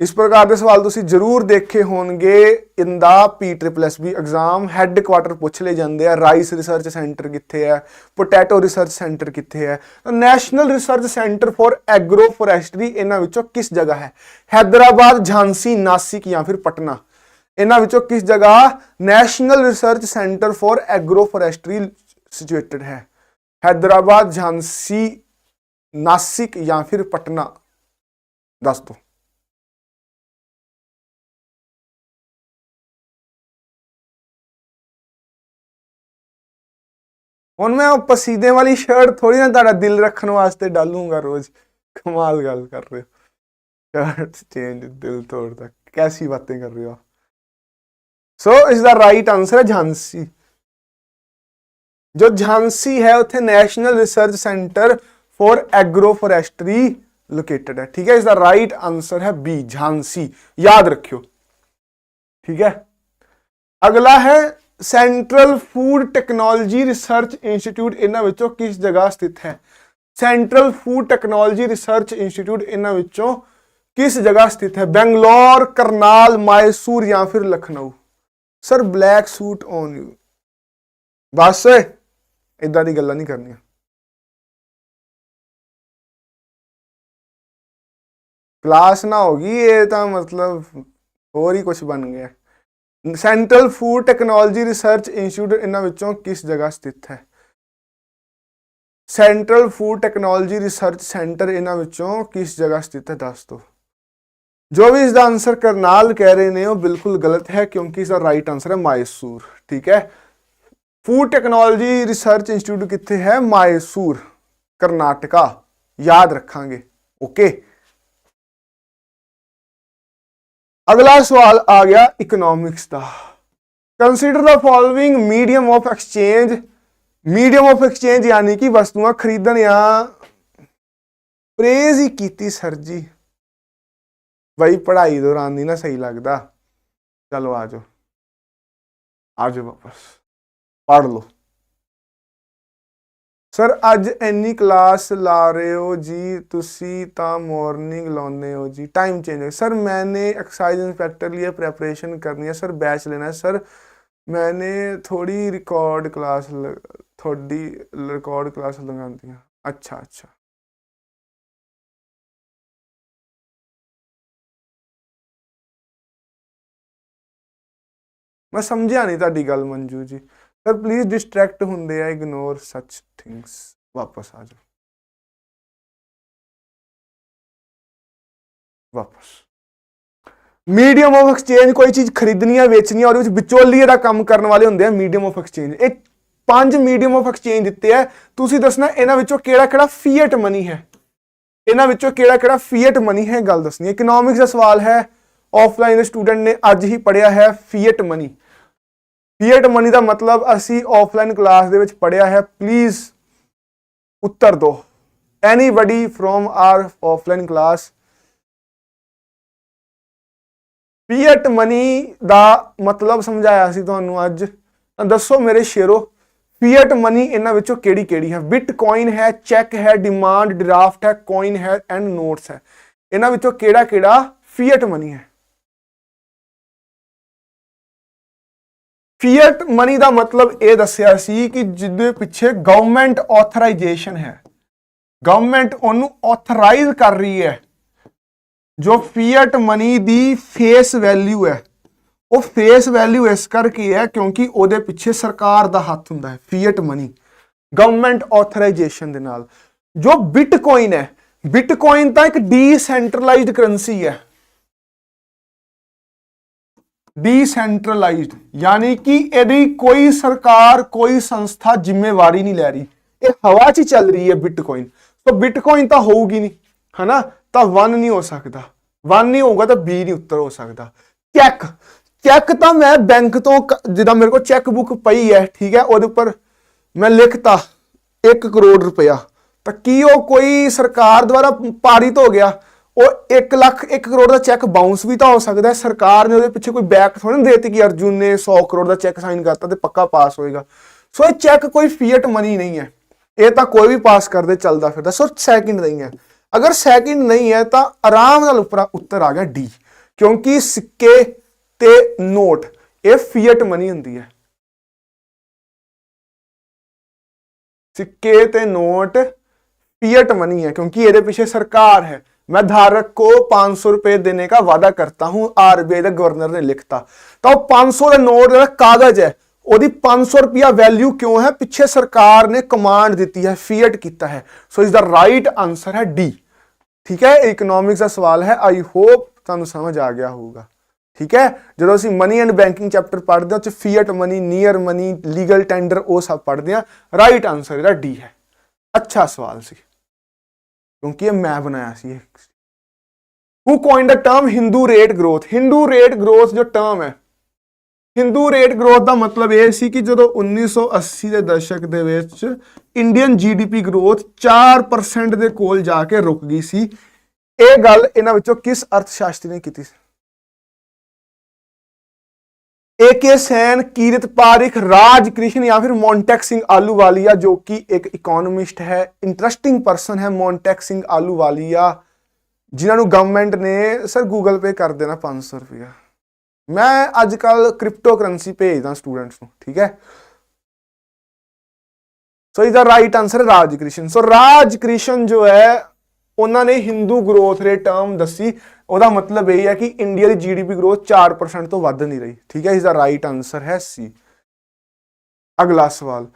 ਇਸ ਪ੍ਰਕਾਰ ਦੇ ਸਵਾਲ ਤੁਸੀਂ ਜ਼ਰੂਰ ਦੇਖੇ ਹੋਣਗੇ। In the P triple S B exam headquarter ਪੁੱਛ ਲਏ ਜਾਂਦੇ ਆ ਰਾਈਸ ਰਿਸਰਚ ਸੈਂਟਰ ਕਿੱਥੇ ਹੈ ਪੋਟੈਟੋ ਰਿਸਰਚ ਸੈਂਟਰ ਕਿੱਥੇ ਹੈ। National research centre for agro forestry ਇਹਨਾਂ ਵਿੱਚੋਂ ਕਿਸ ਜਗ੍ਹਾ ਹੈ? ਹైదరాబాద్ ਝਾਂਸੀ, ਨਾਸਿਕ ਜਾਂ ਫਿਰ ਪਟਨਾ? ਇਹਨਾਂ ਵਿੱਚੋਂ ਕਿਸ ਜਗ੍ਹਾ national research centre for agro forestry situated ਹੈ? हैदराबाद, झांसी, नासिक या फिर पटना? ਦੱਸ ਦਿਓ ਹੁਣ ਮੈਂ ਉਹ ਪਸੀਨੇ ਵਾਲੀ ਸ਼ਰਟ ਥੋੜੀ ਨਾ ਤੁਹਾਡਾ ਦਿਲ ਰੱਖਣ ਵਾਸਤੇ ਡਾਲੂਗਾ ਰੋਜ਼ ਕਮਾਲ ਗੱਲ ਕਰ ਰਹੇ ਹੋ ਸ਼ਰਟ ਚੇਂਜ ਦਿਲ ਤੋੜਦਾ ਕੈਸੀ ਬਾਤਾਂ ਕਰ ਰਹੇ ਹੋ ਸੋ ਇਸ ਦਾ ਰਾਈਟ ਆਨਸਰ ਹੈ ਝਾਂਸੀ ਜੋ ਝਾਂਸੀ ਹੈ ਉੱਥੇ national research centre for agro forestry located ਹੈ ਠੀਕ ਹੈ ਇਸ ਦਾ ਰਾਈਟ ਆਨਸਰ ਹੈ ਬੀ ਝਾਂਸੀ ਯਾਦ ਰੱਖਿਓ ਠੀਕ ਹੈ ਅਗਲਾ ਹੈ central food technology research institute ਇਹਨਾਂ ਵਿੱਚੋਂ ਕਿਸ ਜਗ੍ਹਾ ਸਥਿਤ ਹੈ central food technology research institute ਇਹਨਾਂ ਵਿੱਚੋਂ ਕਿਸ ਜਗ੍ਹਾ ਸਥਿਤ ਹੈ ਬੈਂਗਲੌਰ ਕਰਨਾਲ ਮਾਇਸੂਰ ਜਾਂ ਫਿਰ Lucknow sir black suit on you ਬਸ ਇਦਾਂ ਦੀ ਗੱਲਾਂ ਨਹੀਂ ਕਰਨੀਆਂ। ਕਲਾਸ ਨਾ ਹੋਗੀ ਇਹ ਤਾਂ ਮਤਲਬ ਹੋਰ ਹੀ ਕੁਝ ਬਣ ਗਿਆ। Central food technology research institute ਇਹਨਾਂ ਵਿੱਚੋਂ ਕਿਸ ਜਗ੍ਹਾ ਸਥਿਤ ਹੈ? Central food technology research centre ਇਹਨਾਂ ਵਿੱਚੋਂ ਕਿਸ ਜਗ੍ਹਾ ਸਥਿਤ ਹੈ, ਦੱਸ ਦਿਓ। ਜੋ ਵੀ ਇਸ ਦਾ ਆਨਸਰ ਕਰਨਾਲ ਕਹਿ ਰਹੇ ਨੇ, ਉਹ ਬਿਲਕੁਲ ਗਲਤ ਹੈ, ਕਿਉਂਕਿ ਇਸ ਦਾ ਰਾਈਟ ਆਨਸਰ ਹੈ ਮਾਇਸੂਰ, ਠੀਕ ਹੈ? ਫੂਡ ਟੈਕਨੋਲੋਜੀ ਰਿਸਰਚ ਇੰਸਟੀਚਿਊਟ ਕਿੱਥੇ ਹੈ? ਮਾਇਸੂਰ ਕਰਨਾਟਕਾ ਯਾਦ ਰੱਖਾਂਗੇ। ਓਕੇ ਅਗਲਾ ਸਵਾਲ ਆ ਗਿਆ economics the. Consider the following medium of exchange medium of exchange ਯਾਨੀ ਕਿ ਵਸਤੂਆਂ ਖਰੀਦਣ ਜਾਂ ਪ੍ਰੇਜ਼ ਹੀ ਕੀਤੀ ਸਰ ਜੀ। ਬਾਈ, ਪੜ੍ਹਾਈ ਦੌਰਾਨ ਨਹੀਂ ਨਾ ਸਹੀ ਲੱਗਦਾ। ਚਲੋ ਆ ਜਾਓ। ਆ ਜਾਓ ਵਾਪਸ। ਪੜ ਲਓ। ਸਰ ਅੱਜ ਇੰਨੀ ਕਲਾਸ ਲਾ ਰਹੇ ਹੋ ਜੀ, ਤੁਸੀਂ ਤਾਂ ਮਾਰਨਿੰਗ ਲਾਉਂਦੇ ਹੋ ਜੀ। ਟਾਈਮ ਚੇਂਜ ਹੈ ਸਰ ਮੈਨੇ ਐਕਸਾਈਜ਼ ਇੰਸਪੈਕਟਰ ਲਈ ਪ੍ਰੈਪਰੇਸ਼ਨ ਕਰਨੀ ਹੈ। ਸਰ ਬੈਚ ਲੈਣਾ ਸਰ ਮੈਨੇ ਥੋੜੀ ਰਿਕਾਰਡ ਕਲਾਸ ਥੋੜੀ ਰਿਕਾਰਡ ਕਲਾਸ ਲਗਾਉਂਦੀ ਹਾਂ ਅੱਛਾ ਅੱਛਾ। ਮੈਂ ਸਮਝਿਆ ਨਹੀਂ ਤੁਹਾਡੀ ਗੱਲ ਮੰਜੂ ਜੀ। ਸਰ ਪਲੀਜ਼ ਡਿਸਟਰੈਕਟ ਹੁੰਦੇ ਆ ਇਗਨੋਰ ਸੱਚ ਥਿੰਗਸ ਵਾਪਸ ਆ ਜਾਓ। ਵਾਪਸ। ਮੀਡੀਅਮ ਆਫ ਐਕਸਚੇਂਜ ਕੋਈ ਚੀਜ਼ ਖਰੀਦਣੀ ਆ, ਵੇਚਣੀ ਆ, ਉਹਦੇ ਵਿੱਚ ਵਿਚੋਲੀਏ ਦਾ ਕੰਮ ਕਰਨ ਵਾਲੇ ਹੁੰਦੇ ਆ ਮੀਡੀਅਮ ਆਫ ਐਕਸਚੇਂਜ ਇਹ ਪੰਜ ਮੀਡੀਅਮ ਆਫ ਐਕਸਚੇਂਜ ਦਿੱਤੇ ਆ। ਤੁਸੀਂ ਦੱਸਣਾ, ਇਹਨਾਂ ਵਿੱਚੋਂ ਕਿਹੜਾ ਕਿਹੜਾ ਫੀਐਟ ਮਨੀ ਹੈ? ਇਹਨਾਂ ਵਿੱਚੋਂ ਕਿਹੜਾ ਕਿਹੜਾ ਫੀਐਟ ਮਨੀ ਹੈ? ਗੱਲ ਦੱਸਣੀ ਹੈ। ਇਕਨੋਮਿਕਸ ਦਾ ਸਵਾਲ ਹੈ। ਆਫਲਾਈਨ ਦੇ ਸਟੂਡੈਂਟ ਨੇ ਅੱਜ ਹੀ ਪੜਿਆ ਹੈ ਫੀਐਟ ਮਨੀ ਫੀਐਟ ਮਨੀ ਦਾ ਮਤਲਬ ਅਸੀਂ ਆਫਲਾਈਨ ਕਲਾਸ ਦੇ ਵਿੱਚ ਪੜਿਆ ਹੈ। ਪਲੀਜ਼ ਉੱਤਰ ਦਿਓ। Anybody from our offline class fiat money ਦਾ ਮਤਲਬ ਸਮਝਾਇਆ ਸੀ ਤੁਹਾਨੂੰ ਅੱਜ। ਦੱਸੋ ਮੇਰੇ ਸ਼ੇਰੋ ਫੀਅਟ ਮਨੀ ਇਹਨਾਂ ਵਿੱਚੋਂ ਕਿਹੜੀ ਕਿਹੜੀ ਹੈ? ਬਿਟਕੋਇਨ ਹੈ ਚੈੱਕ ਹੈ ਡਿਮਾਂਡ ਡਰਾਫਟ ਹੈ ਕੋਇਨ ਹੈ ਐਂਡ ਨੋਟਸ ਹੈ। ਇਹਨਾਂ ਵਿੱਚੋਂ ਕਿਹੜਾ ਕਿਹੜਾ ਫੀਅਟ ਮਨੀ ਹੈ? ਫੀਅਟ ਮਨੀ ਦਾ ਮਤਲਬ ਇਹ ਦੱਸਿਆ ਸੀ ਕਿ ਜਿਹਦੇ ਪਿੱਛੇ ਗਵਰਨਮੈਂਟ ਆਥੋਰਾਈਜੇਸ਼ਨ ਹੈ। ਗਵਰਨਮੈਂਟ ਉਹਨੂੰ ਆਥੋਰਾਈਜ਼ ਕਰ ਰਹੀ ਹੈ। ਜੋ ਫੀਅਟ ਮਨੀ ਦੀ ਫੇਸ ਵੈਲਿਊ ਹੈ। ਉਹ ਫੇਸ ਵੈਲਿਊ ਇਸ ਕਰਕੇ ਹੈ ਕਿਉਂਕਿ ਉਹਦੇ ਪਿੱਛੇ ਸਰਕਾਰ ਦਾ ਹੱਥ ਹੁੰਦਾ ਹੈ ਫੀਅਟ ਮਨੀ ਗਵਰਨਮੈਂਟ ਆਥੋਰਾਈਜੇਸ਼ਨ ਦੇ ਨਾਲ। ਜੋ ਬਿਟਕੋਇਨ ਹੈ ਬਿਟਕੋਇਨ ਤਾਂ ਇੱਕ ਡੀਸੈਂਟਰਲਾਈਜ਼ਡ ਕਰੰਸੀ ਹੈ। ਡੀਸੈਂਟਰਲਾਈਜ਼ਡ ਯਾਨੀ ਕਿ ਇਹਦੀ ਕੋਈ ਸਰਕਾਰ, ਕੋਈ ਸੰਸਥਾ ਜ਼ਿੰਮੇਵਾਰੀ ਨਹੀਂ ਲੈ ਰਹੀ। ਇਹ ਹਵਾ 'ਚ ਚੱਲ ਰਹੀ ਹੈ ਬਿਟਕੋਇਨ ਸੋ ਬਿਟਕੋਇਨ ਤਾਂ ਹੋਊਗੀ ਨਹੀਂ, ਹਨਾ? ਤਾਂ 1 ਨਹੀਂ ਹੋ ਸਕਦਾ। 1 ਨਹੀਂ ਹੋਊਗਾ ਤਾਂ 20 ਨਹੀਂ ਉੱਤਰ ਹੋ ਸਕਦਾ। ਚੈੱਕ ਚੈੱਕ ਤਾਂ ਮੈਂ ਬੈਂਕ ਤੋਂ ਕ- ਜਿੱਦਾਂ ਮੇਰੇ ਕੋਲ ਚੈੱਕ ਬੁੱਕ ਪਈ ਹੈ, ਠੀਕ ਹੈ? ਉਹਦੇ ਉੱਪਰ ਮੈਂ ਲਿਖਤਾ 1 ਕਰੋੜ ਰੁਪਇਆ। ਤਾਂ ਕੀ ਉਹ ਕੋਈ ਸਰਕਾਰ ਦੁਆਰਾ ਪਾਰਿਤ ਹੋ ਗਿਆ? ਉਹ 1 ਲੱਖ 1 ਕਰੋੜ ਦਾ ਚੈੱਕ ਬਾਉਂਸ ਵੀ ਤਾਂ ਹੋ ਸਕਦਾ ਸਰਕਾਰ ਨੇ ਉਹਦੇ ਪਿੱਛੇ ਕੋਈ ਬੈਕ ਥੋੜੀ ਦੇਤੀ ਕਿ ਅਰਜੁਨ ਨੇ 100 ਕਰੋੜ ਦਾ ਚੈੱਕ ਸਾਈਨ ਕਰਤਾ ਤੇ ਪੱਕਾ ਪਾਸ ਹੋਏਗਾ। ਸੋ ਇਹ ਚੈੱਕ ਕੋਈ ਫੀਟ ਮਨੀ ਨਹੀਂ ਹੈ। ਇਹ ਤਾਂ ਕੋਈ ਵੀ ਪਾਸ ਕਰਦੇ ਚੱਲਦਾ ਫਿਰਦਾ। ਸੋ ਸੈਕਿੰਡ ਨਹੀਂ ਹੈ। ਅਗਰ ਸੈਕਿੰਡ ਨਹੀਂ ਹੈ ਤਾਂ ਆਰਾਮ ਨਾਲ ਉੱਪਰ ਉੱਤਰ ਆ ਗਿਆ ਡੀ ਕਿਉਂਕਿ ਸਿੱਕੇ ਤੇ ਨੋਟ, ਇਹ ਫੀਟ ਮਨੀ ਹੁੰਦੀ ਹੈ। ਸਿੱਕੇ ਤੇ ਨੋਟ ਫੀਟ ਮਨੀ ਹੈ। ਕਿਉਂਕਿ ਇਹਦੇ ਪਿੱਛੇ ਸਰਕਾਰ ਹੈ। मैं धारक को 500 रुपए देने का वादा करता हूं आरबीआई ਦੇ ਗਵਰਨਰ ਨੇ ਲਿਖਤਾ ਤਾਂ ਉਹ 500 ਦਾ ਨੋਟ ਜਿਹੜਾ ਕਾਗਜ਼ ਹੈ ਉਹਦੀ 500 ਰੁਪਿਆ ਵੈਲਿਊ ਕਿਉਂ ਹੈ ਪਿੱਛੇ ਸਰਕਾਰ ਨੇ ਕਮਾਂਡ ਦਿੱਤੀ ਹੈ ਫੀਅਟ ਕੀਤਾ ਹੈ ਸੋ ਇਸ ਦਾ ਰਾਈਟ ਆਨਸਰ ਹੈ ਡੀ ਠੀਕ ਹੈ ਇਕਨੋਮਿਕਸ ਦਾ ਸਵਾਲ ਹੈ ਆਈ ਹੋਪ ਤੁਹਾਨੂੰ ਸਮਝ ਆ ਗਿਆ ਹੋਊਗਾ ਠੀਕ ਹੈ ਜਦੋਂ ਅਸੀਂ ਮਨੀ ਐਂਡ ਬੈਂਕਿੰਗ ਚੈਪਟਰ ਪੜ੍ਹਦੇ ਹਾਂ ਉਹ ਚ fiat money near money legal tender ਉਹ ਸਭ ਪੜ੍ਹਦੇ ਹਾਂ ਰਾਈਟ ਆਨਸਰ ਇਹਦਾ ਡੀ ਹੈ ਅੱਛਾ ਸਵਾਲ ਸੀ ਕਿਉਂਕਿ ਇਹ ਮੈਂ ਬਣਾਇਆ ਸੀ who coin the term Hindu rate growth Hindu rate growth ਜੋ ਟਰਮ ਹੈ ਹਿੰਦੂ ਰੇਟ ਗਰੋਥ ਦਾ ਮਤਲਬ ਇਹ ਸੀ ਕਿ ਜਦੋਂ 1980 ਦੇ ਦਸ਼ਕ ਦੇ ਵਿੱਚ ਇੰਡੀਅਨ ਜੀਡੀਪੀ ਗਰੋਥ 4% ਦੇ ਕੋਲ ਜਾ ਕੇ ਰੁਕ ਗਈ ਸੀ। ਇਹ ਗੱਲ ਇਹਨਾਂ ਵਿੱਚੋਂ ਕਿਸ ਅਰਥਸ਼ਾਸਤਰੀ ਨੇ ਕੀਤੀ ਸੀ? ਏਕੇ ਸੈਨ ਕੀਰਤ ਪਾਰਿਕ ਰਾਜ ਕ੍ਰਿਸ਼ਨ ਜਾਂ ਫਿਰ ਮੌਂਟੈਕ ਸਿੰਘ ਆਲੂਵਾਲੀਆ ਜੋ ਕਿ ਇੱਕ ਇਕਨੋਮਿਸਟ ਹੈ ਇੰਟਰਸਟਿੰਗ ਪਰਸਨ ਹੈ ਮੌਂਟੈਕ ਸਿੰਘ ਆਲੂਵਾਲੀਆ ਜਿਨ੍ਹਾਂ ਨੂੰ ਗਵਰਨਮੈਂਟ ਨੇ ਸਰ ਗੂਗਲ ਪੇ ਕਰ ਦੇਣਾ 500 ਰੁਪਇਆ। ਮੈਂ ਅੱਜ ਕੱਲ ਕ੍ਰਿਪਟੋ ਕਰੰਸੀ ਭੇਜਦਾ ਸਟੂਡੈਂਟਸ ਨੂੰ, ਠੀਕ ਹੈ? ਸੋ ਇਹਦਾ right answer Raj Krishna so Raj Krishna ਜੋ ਹੈ, ਉਹਨਾਂ ਨੇ ਹਿੰਦੂ ਗਰੋਥ ਰੇਟ ਟਰਮ ਦੱਸੀ। ਉਹਦਾ ਮਤਲਬ ਇਹ ਹੈ ਕਿ ਇੰਡੀਆ ਦੀ ਜੀਡੀਪੀ ਗਰੋਥ 4% ਤੋਂ ਵੱਧ ਨਹੀਂ ਰਹੀ। ਠੀਕ ਹੈ, ਇਸ ਦਾ ਰਾਈਟ ਆਨਸਰ ਹੈ ਸੀ ਅਗਲਾ ਸਵਾਲ।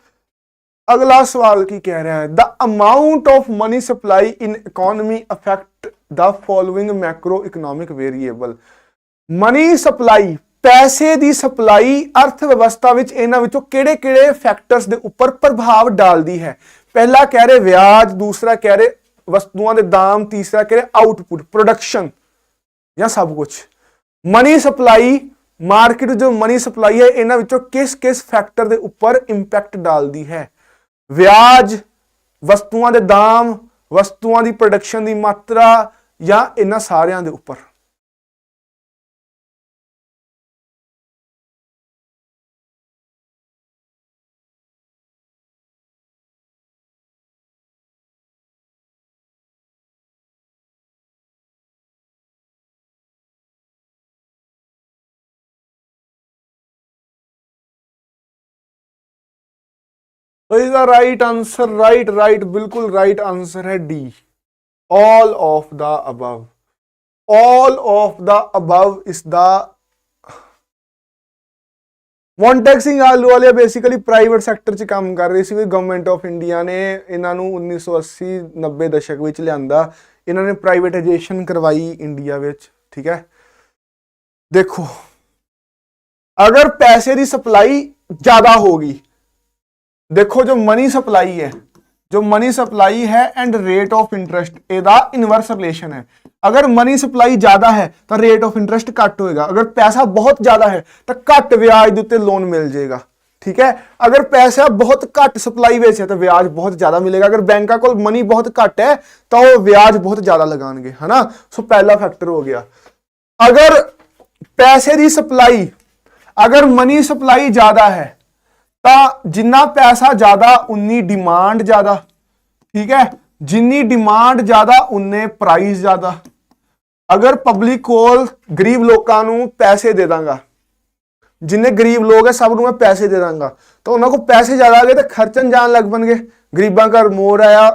ਅਗਲਾ ਸਵਾਲ ਕੀ ਕਹਿ ਰਿਹਾ ਹੈ? The amount of money supply in economy affect the following macro economic variable money supply ਪੈਸੇ ਦੀ ਸਪਲਾਈ ਅਰਥ ਵਿਵਸਥਾ ਵਿੱਚ ਇਹਨਾਂ ਵਿੱਚੋਂ ਕਿਹੜੇ-ਕਿਹੜੇ ਫੈਕਟਰਸ ਦੇ ਉੱਪਰ ਪ੍ਰਭਾਵ ਡਾਲਦੀ ਹੈ? ਪਹਿਲਾ ਕਹਿ ਰਹੇ ਵਿਆਜ, ਦੂਸਰਾ ਕਹਿ ਰਹੇ ਵਸਤੂਆਂ ਦੇ ਦਾਮ, ਤੀਸਰਾ ਕਹਿ ਰਹੇ ਆਊਟਪੁੱਟ ਪ੍ਰੋਡਕਸ਼ਨ ਜਾਂ ਸਭ ਕੁਝ ਮਨੀ ਸਪਲਾਈ ਮਾਰਕੀਟ ਜੋ ਮਨੀ ਸਪਲਾਈ ਹੈ, ਇਹਨਾਂ ਵਿੱਚੋਂ ਕਿਸ-ਕਿਸ ਫੈਕਟਰ ਦੇ ਉੱਪਰ ਇੰਪੈਕਟ ਡਾਲਦੀ ਹੈ? ਵਿਆਜ, ਵਸਤੂਆਂ ਦੇ ਦਾਮ, ਵਸਤੂਆਂ ਦੀ ਪ੍ਰੋਡਕਸ਼ਨ ਦੀ ਮਾਤਰਾ ਜਾਂ ਇਹਨਾਂ ਸਾਰਿਆਂ ਦੇ ਉੱਪਰ? So is the right answer right right बिल्कुल right answer है D all of the above all of the above is the Montek Singh Ahluwalia basically private sector 'ਚ ਕੰਮ ਕਰ ਰਹੇ ਸੀ ਵੀ ਗਵਰਨਮੈਂਟ ਆਫ ਇੰਡੀਆ ਨੇ ਇਹਨਾਂ ਨੂੰ 1980 90 ਦਸ਼ਕ ਵਿੱਚ ਲਿਆਂਦਾ ਇਹਨਾਂ ਨੇ ਪ੍ਰਾਈਵੇਟਾਈਜੇਸ਼ਨ ਕਰਵਾਈ ਇੰਡੀਆ ਵਿੱਚ ਠੀਕ ਹੈ ਦੇਖੋ ਅਗਰ ਪੈਸੇ ਦੀ ਸਪਲਾਈ ਜ਼ਿਆਦਾ ਹੋਗੀ ਦੇਖੋ ਜੋ ਮਨੀ ਸਪਲਾਈ ਹੈ ਜੋ ਮਨੀ ਸਪਲਾਈ ਹੈ ਐਂਡ ਰੇਟ ਆਫ ਇੰਟਰਸਟ ਇਹਦਾ ਇਨਵਰਸ ਰਿਲੇਸ਼ਨ ਹੈ ਅਗਰ ਮਨੀ ਸਪਲਾਈ ਜ਼ਿਆਦਾ ਹੈ ਤਾਂ ਰੇਟ ਆਫ ਇੰਟਰਸਟ ਘੱਟ ਹੋਏਗਾ ਅਗਰ ਪੈਸਾ ਬਹੁਤ ਜ਼ਿਆਦਾ ਹੈ ਤਾਂ ਘੱਟ ਵਿਆਜ ਦੇ ਉੱਤੇ ਲੋਨ ਮਿਲ ਜਾਏਗਾ ਠੀਕ ਹੈ ਅਗਰ ਪੈਸਾ ਬਹੁਤ ਘੱਟ ਸਪਲਾਈ ਵਿੱਚ ਹੈ ਤਾਂ ਵਿਆਜ ਬਹੁਤ ਜ਼ਿਆਦਾ ਮਿਲੇਗਾ ਅਗਰ ਬੈਂਕਾਂ ਕੋਲ ਮਨੀ ਬਹੁਤ ਘੱਟ ਹੈ ਤਾਂ ਉਹ ਵਿਆਜ ਬਹੁਤ ਜ਼ਿਆਦਾ ਲਗਾਉਣਗੇ ਹਨਾ ਸੋ ਪਹਿਲਾ ਫੈਕਟਰ ਹੋ ਗਿਆ ਅਗਰ ਪੈਸੇ ਦੀ ਸਪਲਾਈ ਅਗਰ ਮਨੀ ਸਪਲਾਈ ਜ਼ਿਆਦਾ ਹੈ ਤਾਂ ਜਿੰਨਾ ਪੈਸਾ ਜ਼ਿਆਦਾ, ਉਨੀ ਡਿਮਾਂਡ ਜ਼ਿਆਦਾ। ਠੀਕ ਹੈ? ਜਿੰਨੀ ਡਿਮਾਂਡ ਜ਼ਿਆਦਾ, ਉਨੇ ਪ੍ਰਾਈਸ ਜ਼ਿਆਦਾ। ਅਗਰ ਪਬਲਿਕ ਕੋਲ ਗਰੀਬ ਲੋਕਾਂ ਨੂੰ ਪੈਸੇ ਦੇ ਦਾਂਗਾ, ਜਿੰਨੇ ਗਰੀਬ ਲੋਕ ਹੈ, ਸਭ ਨੂੰ ਮੈਂ ਪੈਸੇ ਦੇ ਦਾਂਗਾ, ਤਾਂ ਉਹਨਾਂ ਕੋਲ ਪੈਸੇ ਜ਼ਿਆਦਾ ਆ ਗਏ ਤਾਂ ਖਰਚਣ ਜਾਣ ਲੱਗ ਪਣਗੇ। ਗਰੀਬਾਂ ਘਰ ਮੋਰ ਆਇਆ,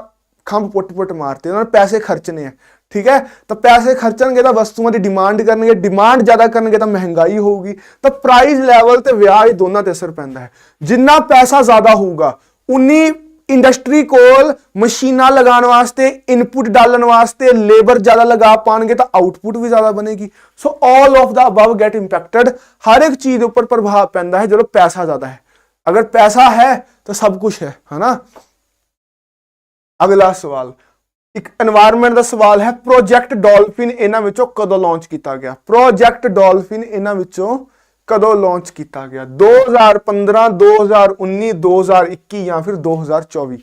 ਖੰਭ ਪੁੱਟ ਪੁੱਟ ਮਾਰਤੇ, ਉਹਨਾਂ ਨੇ ਪੈਸੇ ਖਰਚਣੇ ਆ। ਠੀਕ ਹੈ ਤਾਂ ਪੈਸੇ ਖਰਚਣਗੇ ਤਾਂ ਵਸਤੂਆਂ ਦੀ ਡਿਮਾਂਡ ਕਰਨਗੇ ਡਿਮਾਂਡ ਜ਼ਿਆਦਾ ਕਰਨਗੇ ਤਾਂ ਮਹਿੰਗਾਈ ਹੋਊਗੀ ਤਾਂ ਪ੍ਰਾਈਸ ਲੈਵਲ ਤੇ ਵਿਆਜ ਦੋਨਾਂ ਤੇ ਅਸਰ ਪੈਂਦਾ ਹੈ ਜਿੰਨਾ ਪੈਸਾ ਜ਼ਿਆਦਾ ਹੋਊਗਾ ਉਨੀ ਇੰਡਸਟਰੀ ਕੋਲ ਮਸ਼ੀਨਾਂ ਲਗਾਉਣ ਵਾਸਤੇ ਇਨਪੁਟ ਡਾਲਣ ਵਾਸਤੇ ਲੇਬਰ ਜ਼ਿਆਦਾ ਲਗਾ ਪਾਣਗੇ ਤਾਂ ਆਉਟਪੁੱਟ ਵੀ ਜ਼ਿਆਦਾ ਬਣੇਗੀ so all of the above get impacted ਹਰ ਇੱਕ ਚੀਜ਼ ਦੇ ਉੱਪਰ ਪ੍ਰਭਾਵ ਪੈਂਦਾ ਹੈ ਜਦੋਂ ਪੈਸਾ ਜ਼ਿਆਦਾ ਹੈ ਅਗਰ ਪੈਸਾ ਹੈ ਤਾਂ ਸਭ ਕੁਝ ਹੈ ਹਨਾ ਅਗਲਾ ਸਵਾਲ ਇੱਕ এনवायरमेंट ਦਾ ਸਵਾਲ ਹੈ ਪ੍ਰੋਜੈਕਟ ਡੋਲਫਿਨ ਇਹਨਾਂ ਵਿੱਚੋਂ ਕਦੋਂ ਲਾਂਚ ਕੀਤਾ ਗਿਆ? ਪ੍ਰੋਜੈਕਟ ਡੋਲਫਿਨ ਇਹਨਾਂ ਵਿੱਚੋਂ ਕਦੋਂ ਲਾਂਚ ਕੀਤਾ ਗਿਆ? 2015 2019 2021 ਜਾਂ ਫਿਰ 2024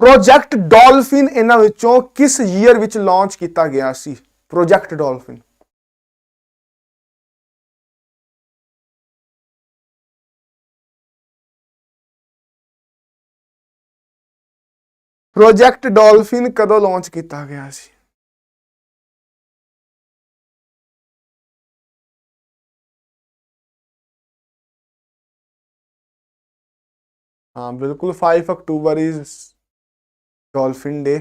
ਪ੍ਰੋਜੈਕਟ ਡੋਲਫਿਨ ਇਹਨਾਂ ਵਿੱਚੋਂ ਕਿਸ ਈਅਰ ਵਿੱਚ ਲਾਂਚ ਕੀਤਾ ਗਿਆ ਸੀ? ਪ੍ਰੋਜੈਕਟ ਡੋਲਫਿਨ ਪ੍ਰੋਜੈਕਟ ਡੋਲਫਿਨ ਕਦੋਂ ਲਾਂਚ ਕੀਤਾ ਗਿਆ ਸੀ? हाँ बिल्कुल five October is dolphin day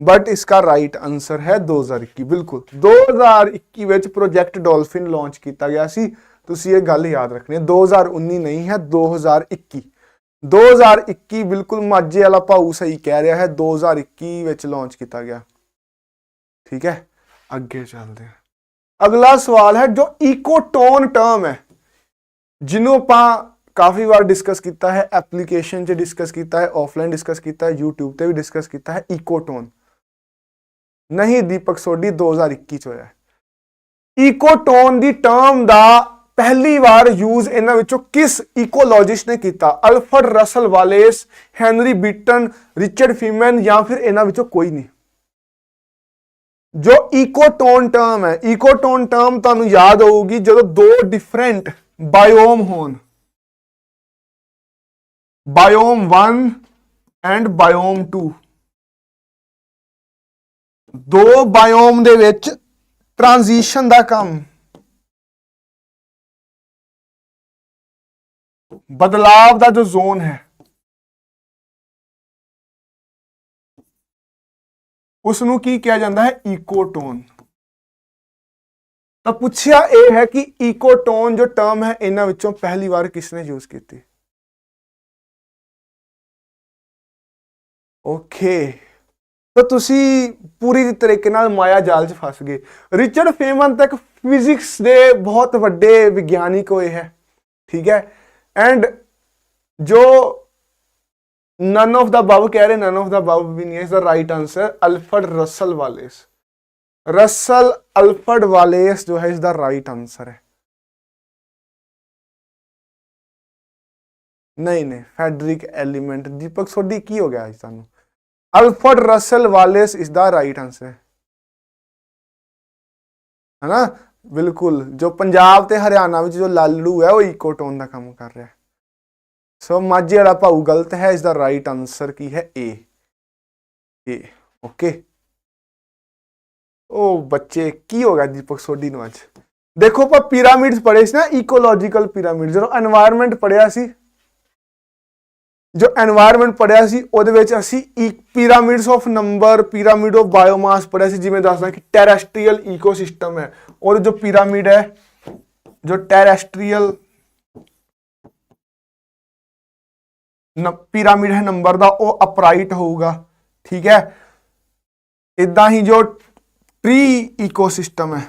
but इसका राइट right आंसर है 2021 ਬਿਲਕੁਲ। 2021 ਵਿੱਚ ਪ੍ਰੋਜੈਕਟ ਡੋਲਫਿਨ ਲਾਂਚ ਕੀਤਾ ਗਿਆ ਸੀ। ਤੁਸੀਂ ਇਹ ਗੱਲ ਯਾਦ ਰੱਖਣੀ ਹੈ 2019 ਨਹੀਂ ਹੈ 2021 2021 ਬਿਲਕੁਲ ਮਾਝੇ ਵਾਲਾ ਭਾਊ ਸਹੀ ਕਹਿ ਰਿਹਾ ਹੈ। 2021 ਵਿੱਚ ਲਾਂਚ ਕੀਤਾ ਗਿਆ। ਠੀਕ ਹੈ? ਅੱਗੇ ਚੱਲਦੇ ਹਾਂ। ਅਗਲਾ ਸਵਾਲ ਹੈ, ਜੋ ਇਕੋਟੋਨ ਟਰਮ ਹੈ, ਜਿਹਨੂੰ ਆਪਾਂ ਕਾਫੀ ਵਾਰ ਡਿਸਕਸ ਕੀਤਾ ਹੈ ਐਪਲੀਕੇਸ਼ਨ 'ਚ ਡਿਸਕਸ ਕੀਤਾ ਹੈ ਆਫਲਾਈਨ ਡਿਸਕਸ ਕੀਤਾ ਹੈ, YouTube ਤੇ ਵੀ ਡਿਸਕਸ ਕੀਤਾ ਹੈ ਇਕੋਟੋਨ ਨਹੀਂ, ਦੀਪਕ, ਸੋਢੀ 2021 ਚ ਹੋਇਆ ਹੈ। ਇਕੋਟੋਨ ਦੀ ਟਰਮ ਦਾ ਪਹਿਲੀ ਵਾਰ ਯੂਜ਼ ਇਹਨਾਂ ਵਿੱਚੋਂ ਕਿਸ ਇਕੋਲੋਜਿਸਟ ਨੇ ਕੀਤਾ? Alfred Russel, Wallace, Henry Beaton, Richard Feynman ਜਾਂ ਫਿਰ ਇਹਨਾਂ ਵਿੱਚੋਂ ਕੋਈ ਨਹੀਂ। ਜੋ ਇਕੋਟੋਨ ਟਰਮ ਹੈ ਇਕੋਟੋਨ ਟਰਮ ਤੁਹਾਨੂੰ ਯਾਦ ਹੋਊਗੀ ਜਦੋਂ ਦੋ ਡਿਫਰੈਂਟ ਬਾਇਓਮ ਹੋਣ। ਬਾਇਓਮ 1 ਐਂਡ ਬਾਇਓਮ 2 ਦੋ ਬਾਇਓਮ ਦੇ ਵਿੱਚ ਟ੍ਰਾਂਜੀਸ਼ਨ ਦਾ ਕੰਮ। ਬਦਲਾਵ ਦਾ ਜੋ ਜ਼ੋਨ ਹੈ ਉਸ ਨੂੰ ਕੀ ਕਿਹਾ ਜਾਂਦਾ ਹੈ? ਇਕੋਟੋਨ ਤਾਂ ਪੁੱਛਿਆ ਇਹ ਹੈ ਕਿ ਇਕੋਟੋਨ ਜੋ ਟਰਮ ਹੈ, ਇਹਨਾਂ ਵਿੱਚੋਂ ਪਹਿਲੀ ਵਾਰ ਕਿਸ ਨੇ ਯੂਜ਼ ਕੀਤੀ? ਓਕੇ ਤਾਂ ਤੁਸੀਂ ਪੂਰੀ ਤਰੀਕੇ ਨਾਲ ਮਾਇਆ ਜਾਲ 'ਚ ਫਸ ਗਏ। ਰਿਚਰਡ ਫੇਮਨ ਤੱਕ ਫਿਜ਼ਿਕਸ ਦੇ ਬਹੁਤ ਵੱਡੇ ਵਿਗਿਆਨਿਕ ਹੋਏ ਹੈ। ਠੀਕ ਹੈ? ਐਂਡ ਜੋ ਨਨ ਆਫ ਦਾ ਬਬ ਕਹਿ ਰਹੇ ਨਨ ਆਫ ਦਾ ਬਬ ਵੀ ਨਹੀਂ ਇਸ ਦਾ right answer Alfred Russel Wallace Russel Alfred Wallace ਜੋ ਹੈ ਇਸ ਦਾ ਰਾਈਟ ਆਨਸਰ ਹੈ। ਨਹੀਂ ਨਹੀਂ ਫੈਡਰਿਕ ਐਲੀਮੈਂਟ ਦੀਪਕ ਸੋਢੀ ਕੀ ਹੋ ਗਿਆ ਅੱਜ ਤੁਹਾਨੂੰ? ਅਲਫਰਡ ਰਸਲ ਵਾਲੇਸ ਇਸ ਦਾ ਰਾਈਟ ਆਨਸਰ ਹੈ। ਹਨਾ? ਬਿਲਕੁਲ, ਜੋ ਪੰਜਾਬ ਤੇ ਹਰਿਆਣਾ ਵਿੱਚ ਜੋ ਲਾਲੂ ਹੈ, ਉਹ ਇਕੋ ਟੋਨ ਦਾ ਕੰਮ ਕਰ ਰਿਹਾ ਸੋ ਮਾਝੀ ਵਾਲਾ ਭਾਉ ਗਲਤ ਹੈ ਇਸ ਦਾ ਰਾਈਟ ਆਨਸਰ ਕੀ ਹੈ? ਏ ਏ ਓਕੇ ਉਹ ਬੱਚੇ, ਕੀ ਹੋ ਗਿਆ ਦੀਪਕ, ਸੋਢੀ ਨੂੰ ਅੱਜ? ਦੇਖੋ ਆਪਾਂ ਪਿਰਾਮਿਡਸ ਪੜ੍ਹੇ ਸੀ ਨਾ ਇਕੋਲੋਜੀਕਲ ਪਿਰਾਮਿਡ ਜਦੋਂ এনवायरमेंट ਪੜਿਆ ਸੀ ਜੋ এনवायरमेंट ਪੜਿਆ ਸੀ, ਉਹਦੇ ਵਿੱਚ ਅਸੀਂ pyramids of number pyramid of biomass ਪੜਿਆ ਸੀ, ਜਿਵੇਂ ਦੱਸਦਾ ਕਿ ਟੈਰੈਸਟਰੀਅਲ ਇਕੋਸਿਸਟਮ ਹੈ। ਔਰ ਜੋ ਪਿਰਾਮਿਡ ਹੈ, ਜੋ ਟੈਰੈਸਟਰੀਅਲ ਪਿਰਾਮਿਡ ਹੈ ਨੰਬਰ ਦਾ, ਉਹ ਅਪਰਾਈਟ ਹੋਊਗਾ, ਠੀਕ ਹੈ? ਇਦਾਂ ਹੀ ਜੋ ਟ੍ਰੀ ਇਕੋਸਿਸਟਮ ਹੈ,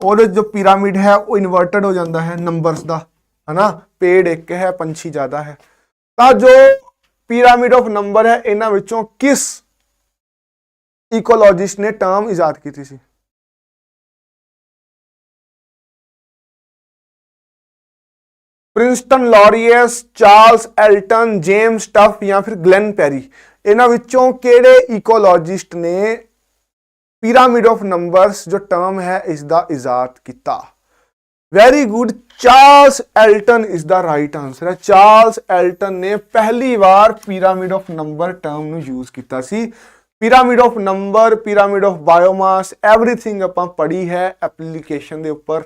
ਔਰ ਜੋ ਪਿਰਾਮਿਡ ਹੈ, ਉਹ ਇਨਵਰਟਡ ਹੋ ਜਾਂਦਾ ਹੈ ਨੰਬਰਸ ਦਾ, ਹਨਾ? ਪੇੜ ਇੱਕ ਹੈ, ਪੰਛੀ ਜ਼ਿਆਦਾ ਹੈ। ਤਾਂ ਜੋ ਪਿਰਾਮਿਡ ਆਫ ਨੰਬਰ ਹੈ, ਇਹਨਾਂ ਵਿੱਚੋਂ ਕਿਸ ਇਕੋਲੋਜਿਸਟ ਨੇ ਟਰਮ ਇਜਾਦ ਕੀਤੀ ਸੀ? Princeton Laurius, Charles Elton, James Tuff ਜਾਂ ਫਿਰ ਗਲੈਨ ਪੈਰੀ। ਇਹਨਾਂ ਵਿੱਚੋਂ ਕਿਹੜੇ ਇਕੋਲੋਜਿਸਟ ਨੇ ਪਿਰਾਮਿਡ ਆਫ ਨੰਬਰਸ ਜੋ ਟਰਮ ਹੈ ਇਸ ਦਾ ਇਜਾਦ ਕੀਤਾ? Very good Charles Elton is the right answer ਹੈ ਚਾਰਲਸ ਐਲਟਨ ਨੇ ਪਹਿਲੀ ਵਾਰ ਪਿਰਾਮਿਡ ਆਫ ਨੰਬਰ ਟਰਮ ਨੂੰ ਯੂਜ਼ ਕੀਤਾ ਸੀ। Pyramid of number pyramid of biomass everything ਆਪਾਂ ਪੜ੍ਹੀ ਹੈ ਐਪਲੀਕੇਸ਼ਨ ਦੇ ਉੱਪਰ।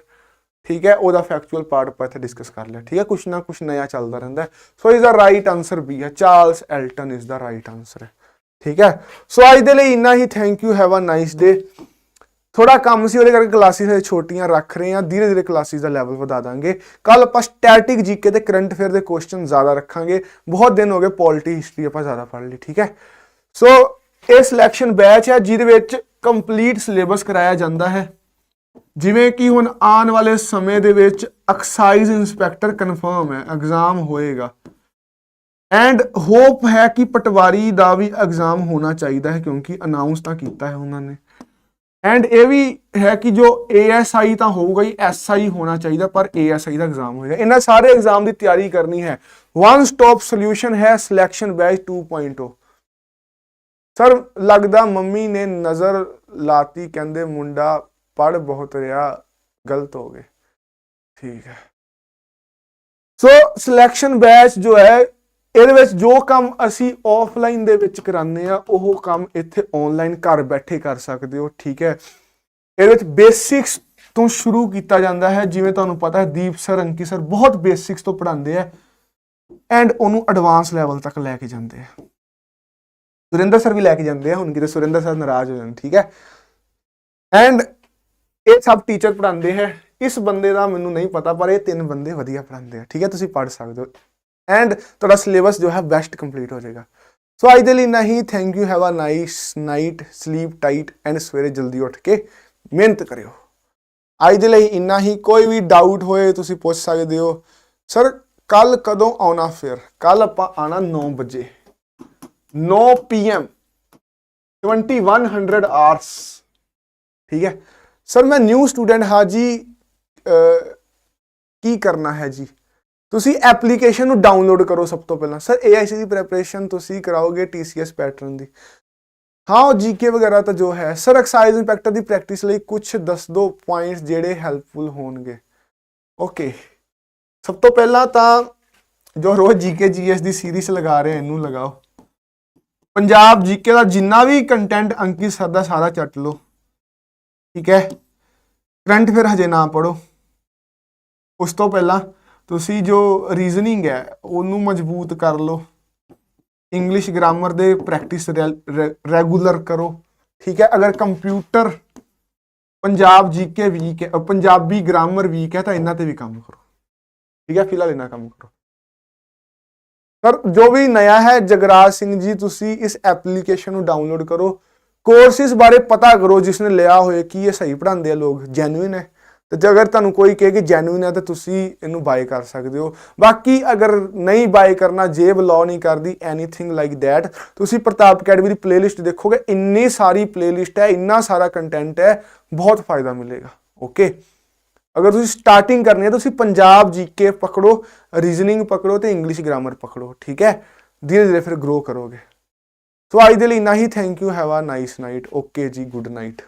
ਠੀਕ ਹੈ, ਉਹਦਾ ਫੈਕਚੁਅਲ ਪਾਰਟ ਆਪਾਂ ਇੱਥੇ ਡਿਸਕਸ ਕਰ ਲਿਆ। ਠੀਕ ਹੈ, ਕੁਛ ਨਾ ਕੁਛ ਨया ਚੱਲਦਾ ਰਹਿੰਦਾ so is the right answer B ਹੈ। Charles Elton is the right answer ਹੈ। ਠੀਕ ਹੈ। ਸੋ ਅੱਜ ਦੇ ਲਈ ਇੰਨਾ ਹੀ। Thank you have a nice day ਥੋੜਾ ਕੰਮ ਸੀ, ਉਹਦੇ ਕਰਕੇ ਕਲਾਸਿਸ ਹਜੇ ਛੋਟੀਆਂ ਰੱਖ ਰਹੇ ਹਾਂ, ਧੀਰੇ ਧੀਰੇ ਕਲਾਸਿਸ ਦਾ ਲੈਵਲ ਵਧਾ ਦਾਂਗੇ। ਕੱਲ ਆਪਾਂ ਸਟੈਟਿਕ ਜੀਕੇ ਤੇ ਕਰੰਟ ਅਫੇਅਰ ਦੇ ਕੁਐਸਚਨ ਜ਼ਿਆਦਾ ਰੱਖਾਂਗੇ। ਬਹੁਤ ਦਿਨ ਹੋ ਗਏ ਪੋਲਿਟੀ ਹਿਸਟਰੀ ਆਪਾਂ ਜ਼ਿਆਦਾ ਪੜ੍ਹ ਲਈ, ਠੀਕ ਹੈ? ਸੋ ਇਹ ਸਿਲੈਕਸ਼ਨ ਬੈਚ ਹੈ, ਜਿਹਦੇ ਵਿੱਚ ਕੰਪਲੀਟ ਸਿਲੇਬਸ ਕਰਾਇਆ ਜਾਂਦਾ ਹੈ। ਜਿਵੇਂ ਕਿ ਹੁਣ ਆਉਣ ਵਾਲੇ ਸਮੇਂ ਦੇ ਵਿੱਚ ਐਕਸਾਈਜ਼ ਇਨਸਪੈਕਟਰ ਕਨਫਰਮ ਹੈ ਐਗਜ਼ਾਮ ਹੋਏਗਾ। ਐਂਡ ਹੋਪ ਹੈ ਕਿ ਪਟਵਾਰੀ ਦਾ ਵੀ ਐਗਜ਼ਾਮ ਹੋਣਾ ਚਾਹੀਦਾ ਹੈ, ਕਿਉਂਕਿ ਅਨਾਉਂਸ ਤਾਂ ਕੀਤਾ ਹੈ ਉਹਨਾਂ ਨੇ। ਐਂਡ ਇਹ ਵੀ ਹੈ ਕਿ ਜੋ ASI ਤਾਂ ਹੋਊਗਾ ਹੀ SI ਹੋਣਾ ਚਾਹੀਦਾ, ਪਰ ASI ਦਾ ਐਗਜ਼ਾਮ ਹੋਏਗਾ। ਇਹਨਾਂ ਸਾਰੇ ਐਗਜ਼ਾਮ ਦੀ ਤਿਆਰੀ ਕਰਨੀ ਹੈ। ਵਨ ਸਟਾਪ ਸੋਲੂਸ਼ਨ ਹੈ ਸਿਲੈਕਸ਼ਨ ਬੈਚ 2.0 ਸਰ ਲੱਗਦਾ ਮੰਮੀ ਨੇ ਨਜ਼ਰ ਲਾਤੀ, ਕਹਿੰਦੇ ਮੁੰਡਾ ਪੜ ਬਹੁਤ ਰਿਹਾ, ਗਲਤ ਹੋ ਗਏ। ਠੀਕ ਹੈ। ਸੋ ਸਿਲੈਕਸ਼ਨ ਬੈਚ ਜੋ ਹੈ ਇਹਦੇ ਵਿੱਚ ਜੋ ਕੰਮ ਅਸੀਂ ਆਫਲਾਈਨ ਦੇ ਵਿੱਚ ਕਰਾਉਂਦੇ ਆ ਉਹ ਕੰਮ ਇੱਥੇ ਆਨਲਾਈਨ ਘਰ ਬੈਠੇ ਕਰ ਸਕਦੇ ਹੋ, ਠੀਕ ਹੈ? ਇਹਦੇ ਵਿੱਚ ਬੇਸਿਕਸ ਤੋਂ ਸ਼ੁਰੂ ਕੀਤਾ ਜਾਂਦਾ ਹੈ, ਜਿਵੇਂ ਤੁਹਾਨੂੰ ਪਤਾ ਹੈ, ਦੀਪ ਸਰ, ਅੰਕੀ ਸਰ ਬਹੁਤ ਬੇਸਿਕਸ ਤੋਂ ਪੜ੍ਹਾਉਂਦੇ ਆ ਐਂਡ ਉਹਨੂੰ ਐਡਵਾਂਸ ਲੈਵਲ ਤੱਕ ਲੈ ਕੇ ਜਾਂਦੇ ਆ ਸੁਰਿੰਦਰ ਸਰ ਵੀ ਲੈ ਕੇ ਜਾਂਦੇ ਆ, ਹੁਣ ਕਿਤੇ ਸੁਰਿੰਦਰ ਸਰ ਨਾਰਾਜ਼ ਹੋ ਜਾਣ, ਠੀਕ ਹੈ? ਐਂਡ ਇਹ ਸਭ ਟੀਚਰ ਪੜ੍ਹਾਉਂਦੇ ਹੈ, ਇਸ ਬੰਦੇ ਦਾ ਮੈਨੂੰ ਨਹੀਂ ਪਤਾ, ਪਰ ਇਹ ਤਿੰਨ ਬੰਦੇ ਵਧੀਆ ਪੜ੍ਹਾਉਂਦੇ ਆ, ਠੀਕ ਹੈ? ਤੁਸੀਂ ਪੜ੍ਹ ਸਕਦੇ ਹੋ। ਐਂਡ ਤੁਹਾਡਾ ਸਿਲੇਬਸ ਜੋ ਹੈ ਬੈਸਟ ਕੰਪਲੀਟ ਹੋ ਜਾਏਗਾ। ਸੋ ਅੱਜ ਦੇ ਲਈ ਨਹੀਂ thank you have a nice night sleep tight and ਸਵੇਰੇ ਜਲਦੀ ਉੱਠ ਕੇ ਮਿਹਨਤ ਕਰਿਓ। ਅੱਜ ਦੇ ਲਈ ਇੰਨਾ ਹੀ, ਕੋਈ ਵੀ ਡਾਊਟ ਹੋਏ ਤੁਸੀਂ ਪੁੱਛ ਸਕਦੇ ਹੋ। ਸਰ ਕੱਲ ਕਦੋਂ ਆਉਣਾ ਫਿਰ? ਕੱਲ ਆਪਾਂ ਆਣਾ 9 ਵਜੇ। 9 ਪੀਐਮ 2100 ਆਰਸ ਠੀਕ ਹੈ? ਸਰ ਮੈਂ ਨਿਊ ਸਟੂਡੈਂਟ ਹਾਂ ਜੀ। ਕੀ ਕਰਨਾ ਹੈ ਜੀ? ਤੁਸੀਂ ਐਪਲੀਕੇਸ਼ਨ ਨੂੰ ਡਾਊਨਲੋਡ ਕਰੋ ਸਭ ਤੋਂ ਪਹਿਲਾਂ। ਸਰ AIC ਦੀ ਪ੍ਰੈਪਰੇਸ਼ਨ ਤੁਸੀਂ ਕਰਾਓਗੇ TCS ਪੈਟਰਨ ਦੀ। ਹਾਂ, ਉਹ ਜੀਕੇ ਵਗੈਰਾ ਤਾਂ ਜੋ ਹੈ। ਸਰ ਐਕਸਾਈਜ਼ ਇੰਪੈਕਟਰ ਦੀ ਪ੍ਰੈਕਟਿਸ ਲਈ ਕੁਝ ਦੱਸ ਦੋ ਪੁਆਇੰਟਸ ਜਿਹੜੇ ਹੈਲਪਫੁਲ ਹੋਣਗੇ। ਓਕੇ ਸਭ ਤੋਂ ਪਹਿਲਾਂ ਤਾਂ ਜੋ ਰੋਜ਼ ਜੀਕੇ ਜੀਐਸ ਦੀ ਸੀਰੀਜ਼ ਲਗਾ ਰਹੇ ਇਹਨੂੰ ਲਗਾਓ। ਪੰਜਾਬ ਜੀਕੇ ਦਾ ਜਿੰਨਾ ਵੀ ਕੰਟੈਂਟ ਅੰਕਿਤ ਸਰ ਦਾ, ਸਾਰਾ ਚੱਟ ਲਓ। ਠੀਕ ਹੈ? ਕਰੰਟ ਫਿਰ ਹਜੇ ਨਾ ਪੜੋ ਉਸ ਤੋਂ ਪਹਿਲਾਂ ਤੁਸੀਂ ਜੋ ਰੀਜ਼ਨਿੰਗ ਹੈ, ਉਹਨੂੰ ਮਜ਼ਬੂਤ ਕਰ ਲਓ। ਇੰਗਲਿਸ਼ ਗ੍ਰਾਮਰ ਦੇ ਪ੍ਰੈਕਟਿਸ ਰੈਗੂਲਰ ਕਰੋ। ਠੀਕ ਹੈ? ਅਗਰ ਕੰਪਿਊਟਰ ਪੰਜਾਬ ਜੀਕੇ ਵੀਕ ਹੈ ਪੰਜਾਬੀ ਗ੍ਰਾਮਰ ਵੀਕ ਹੈ, ਤਾਂ ਇਹਨਾਂ ਤੇ ਵੀ ਕੰਮ ਕਰੋ। ਠੀਕ ਹੈ? ਫਿਲਹਾਲ ਇਹਨਾਂ ਕੰਮ ਕਰੋ। ਪਰ ਜੋ ਵੀ ਨया ਹੈ, ਜਗਰਾਜ ਸਿੰਘ ਜੀ, ਤੁਸੀਂ ਇਸ ਐਪਲੀਕੇਸ਼ਨ ਨੂੰ ਡਾਊਨਲੋਡ ਕਰੋ। ਕੋਰਸਿਸ ਬਾਰੇ ਪਤਾ ਕਰੋ, ਜਿਸ ਨੇ ਲਿਆ ਹੋਏ ਕਿ ਇਹ ਸਹੀ ਪੜ੍ਹਾਉਂਦੇ ਆ ਲੋਕ ਜੈਨੂਇਨ ਹੈ। ਤੇ ਜੇ ਅਗਰ ਤੁਹਾਨੂੰ ਕੋਈ ਕਹੇ ਕਿ ਜੈਨੂਇਨ ਹੈ ਤਾਂ ਤੁਸੀਂ ਇਹਨੂੰ ਬਾਏ ਕਰ ਸਕਦੇ ਹੋ। ਬਾਕੀ ਅਗਰ ਨਹੀਂ ਬਾਏ ਕਰਨਾ, ਜੇਬ ਲਾਅ ਨਹੀਂ ਕਰਦੀ ਐਨੀਥਿੰਗ ਲਾਈਕ ਥੈਟ ਤੁਸੀਂ ਪ੍ਰਤਾਪ ਅਕੈਡਮੀ ਦੀ ਪਲੇਲਿਸਟ ਦੇਖੋਗੇ, ਇੰਨੀ ਸਾਰੀ ਪਲੇਲਿਸਟ ਹੈ, ਇੰਨਾ ਸਾਰਾ ਕੰਟੈਂਟ ਹੈ, ਬਹੁਤ ਫਾਇਦਾ ਮਿਲੇਗਾ। ਓਕੇ ਅਗਰ ਤੁਸੀਂ ਸਟਾਰਟਿੰਗ ਕਰਨੀ ਹੈ ਤੁਸੀਂ ਪੰਜਾਬ ਜੀਕੇ ਪਕੜੋ ਰੀਜ਼ਨਿੰਗ ਪਕੜੋ ਤੇ ਇੰਗਲਿਸ਼ ਗ੍ਰਾਮਰ ਪਕੜੋ, ਠੀਕ ਹੈ? ਧੀਰੇ ਧੀਰੇ ਫਿਰ ਗਰੋ ਕਰੋਗੇ। ਸੋ ਅੱਜ ਦੇ ਲਈ ਇੰਨਾ ਹੀ। Thank you have a nice night okay ਜੀ ਗੁੱਡ ਨਾਈਟ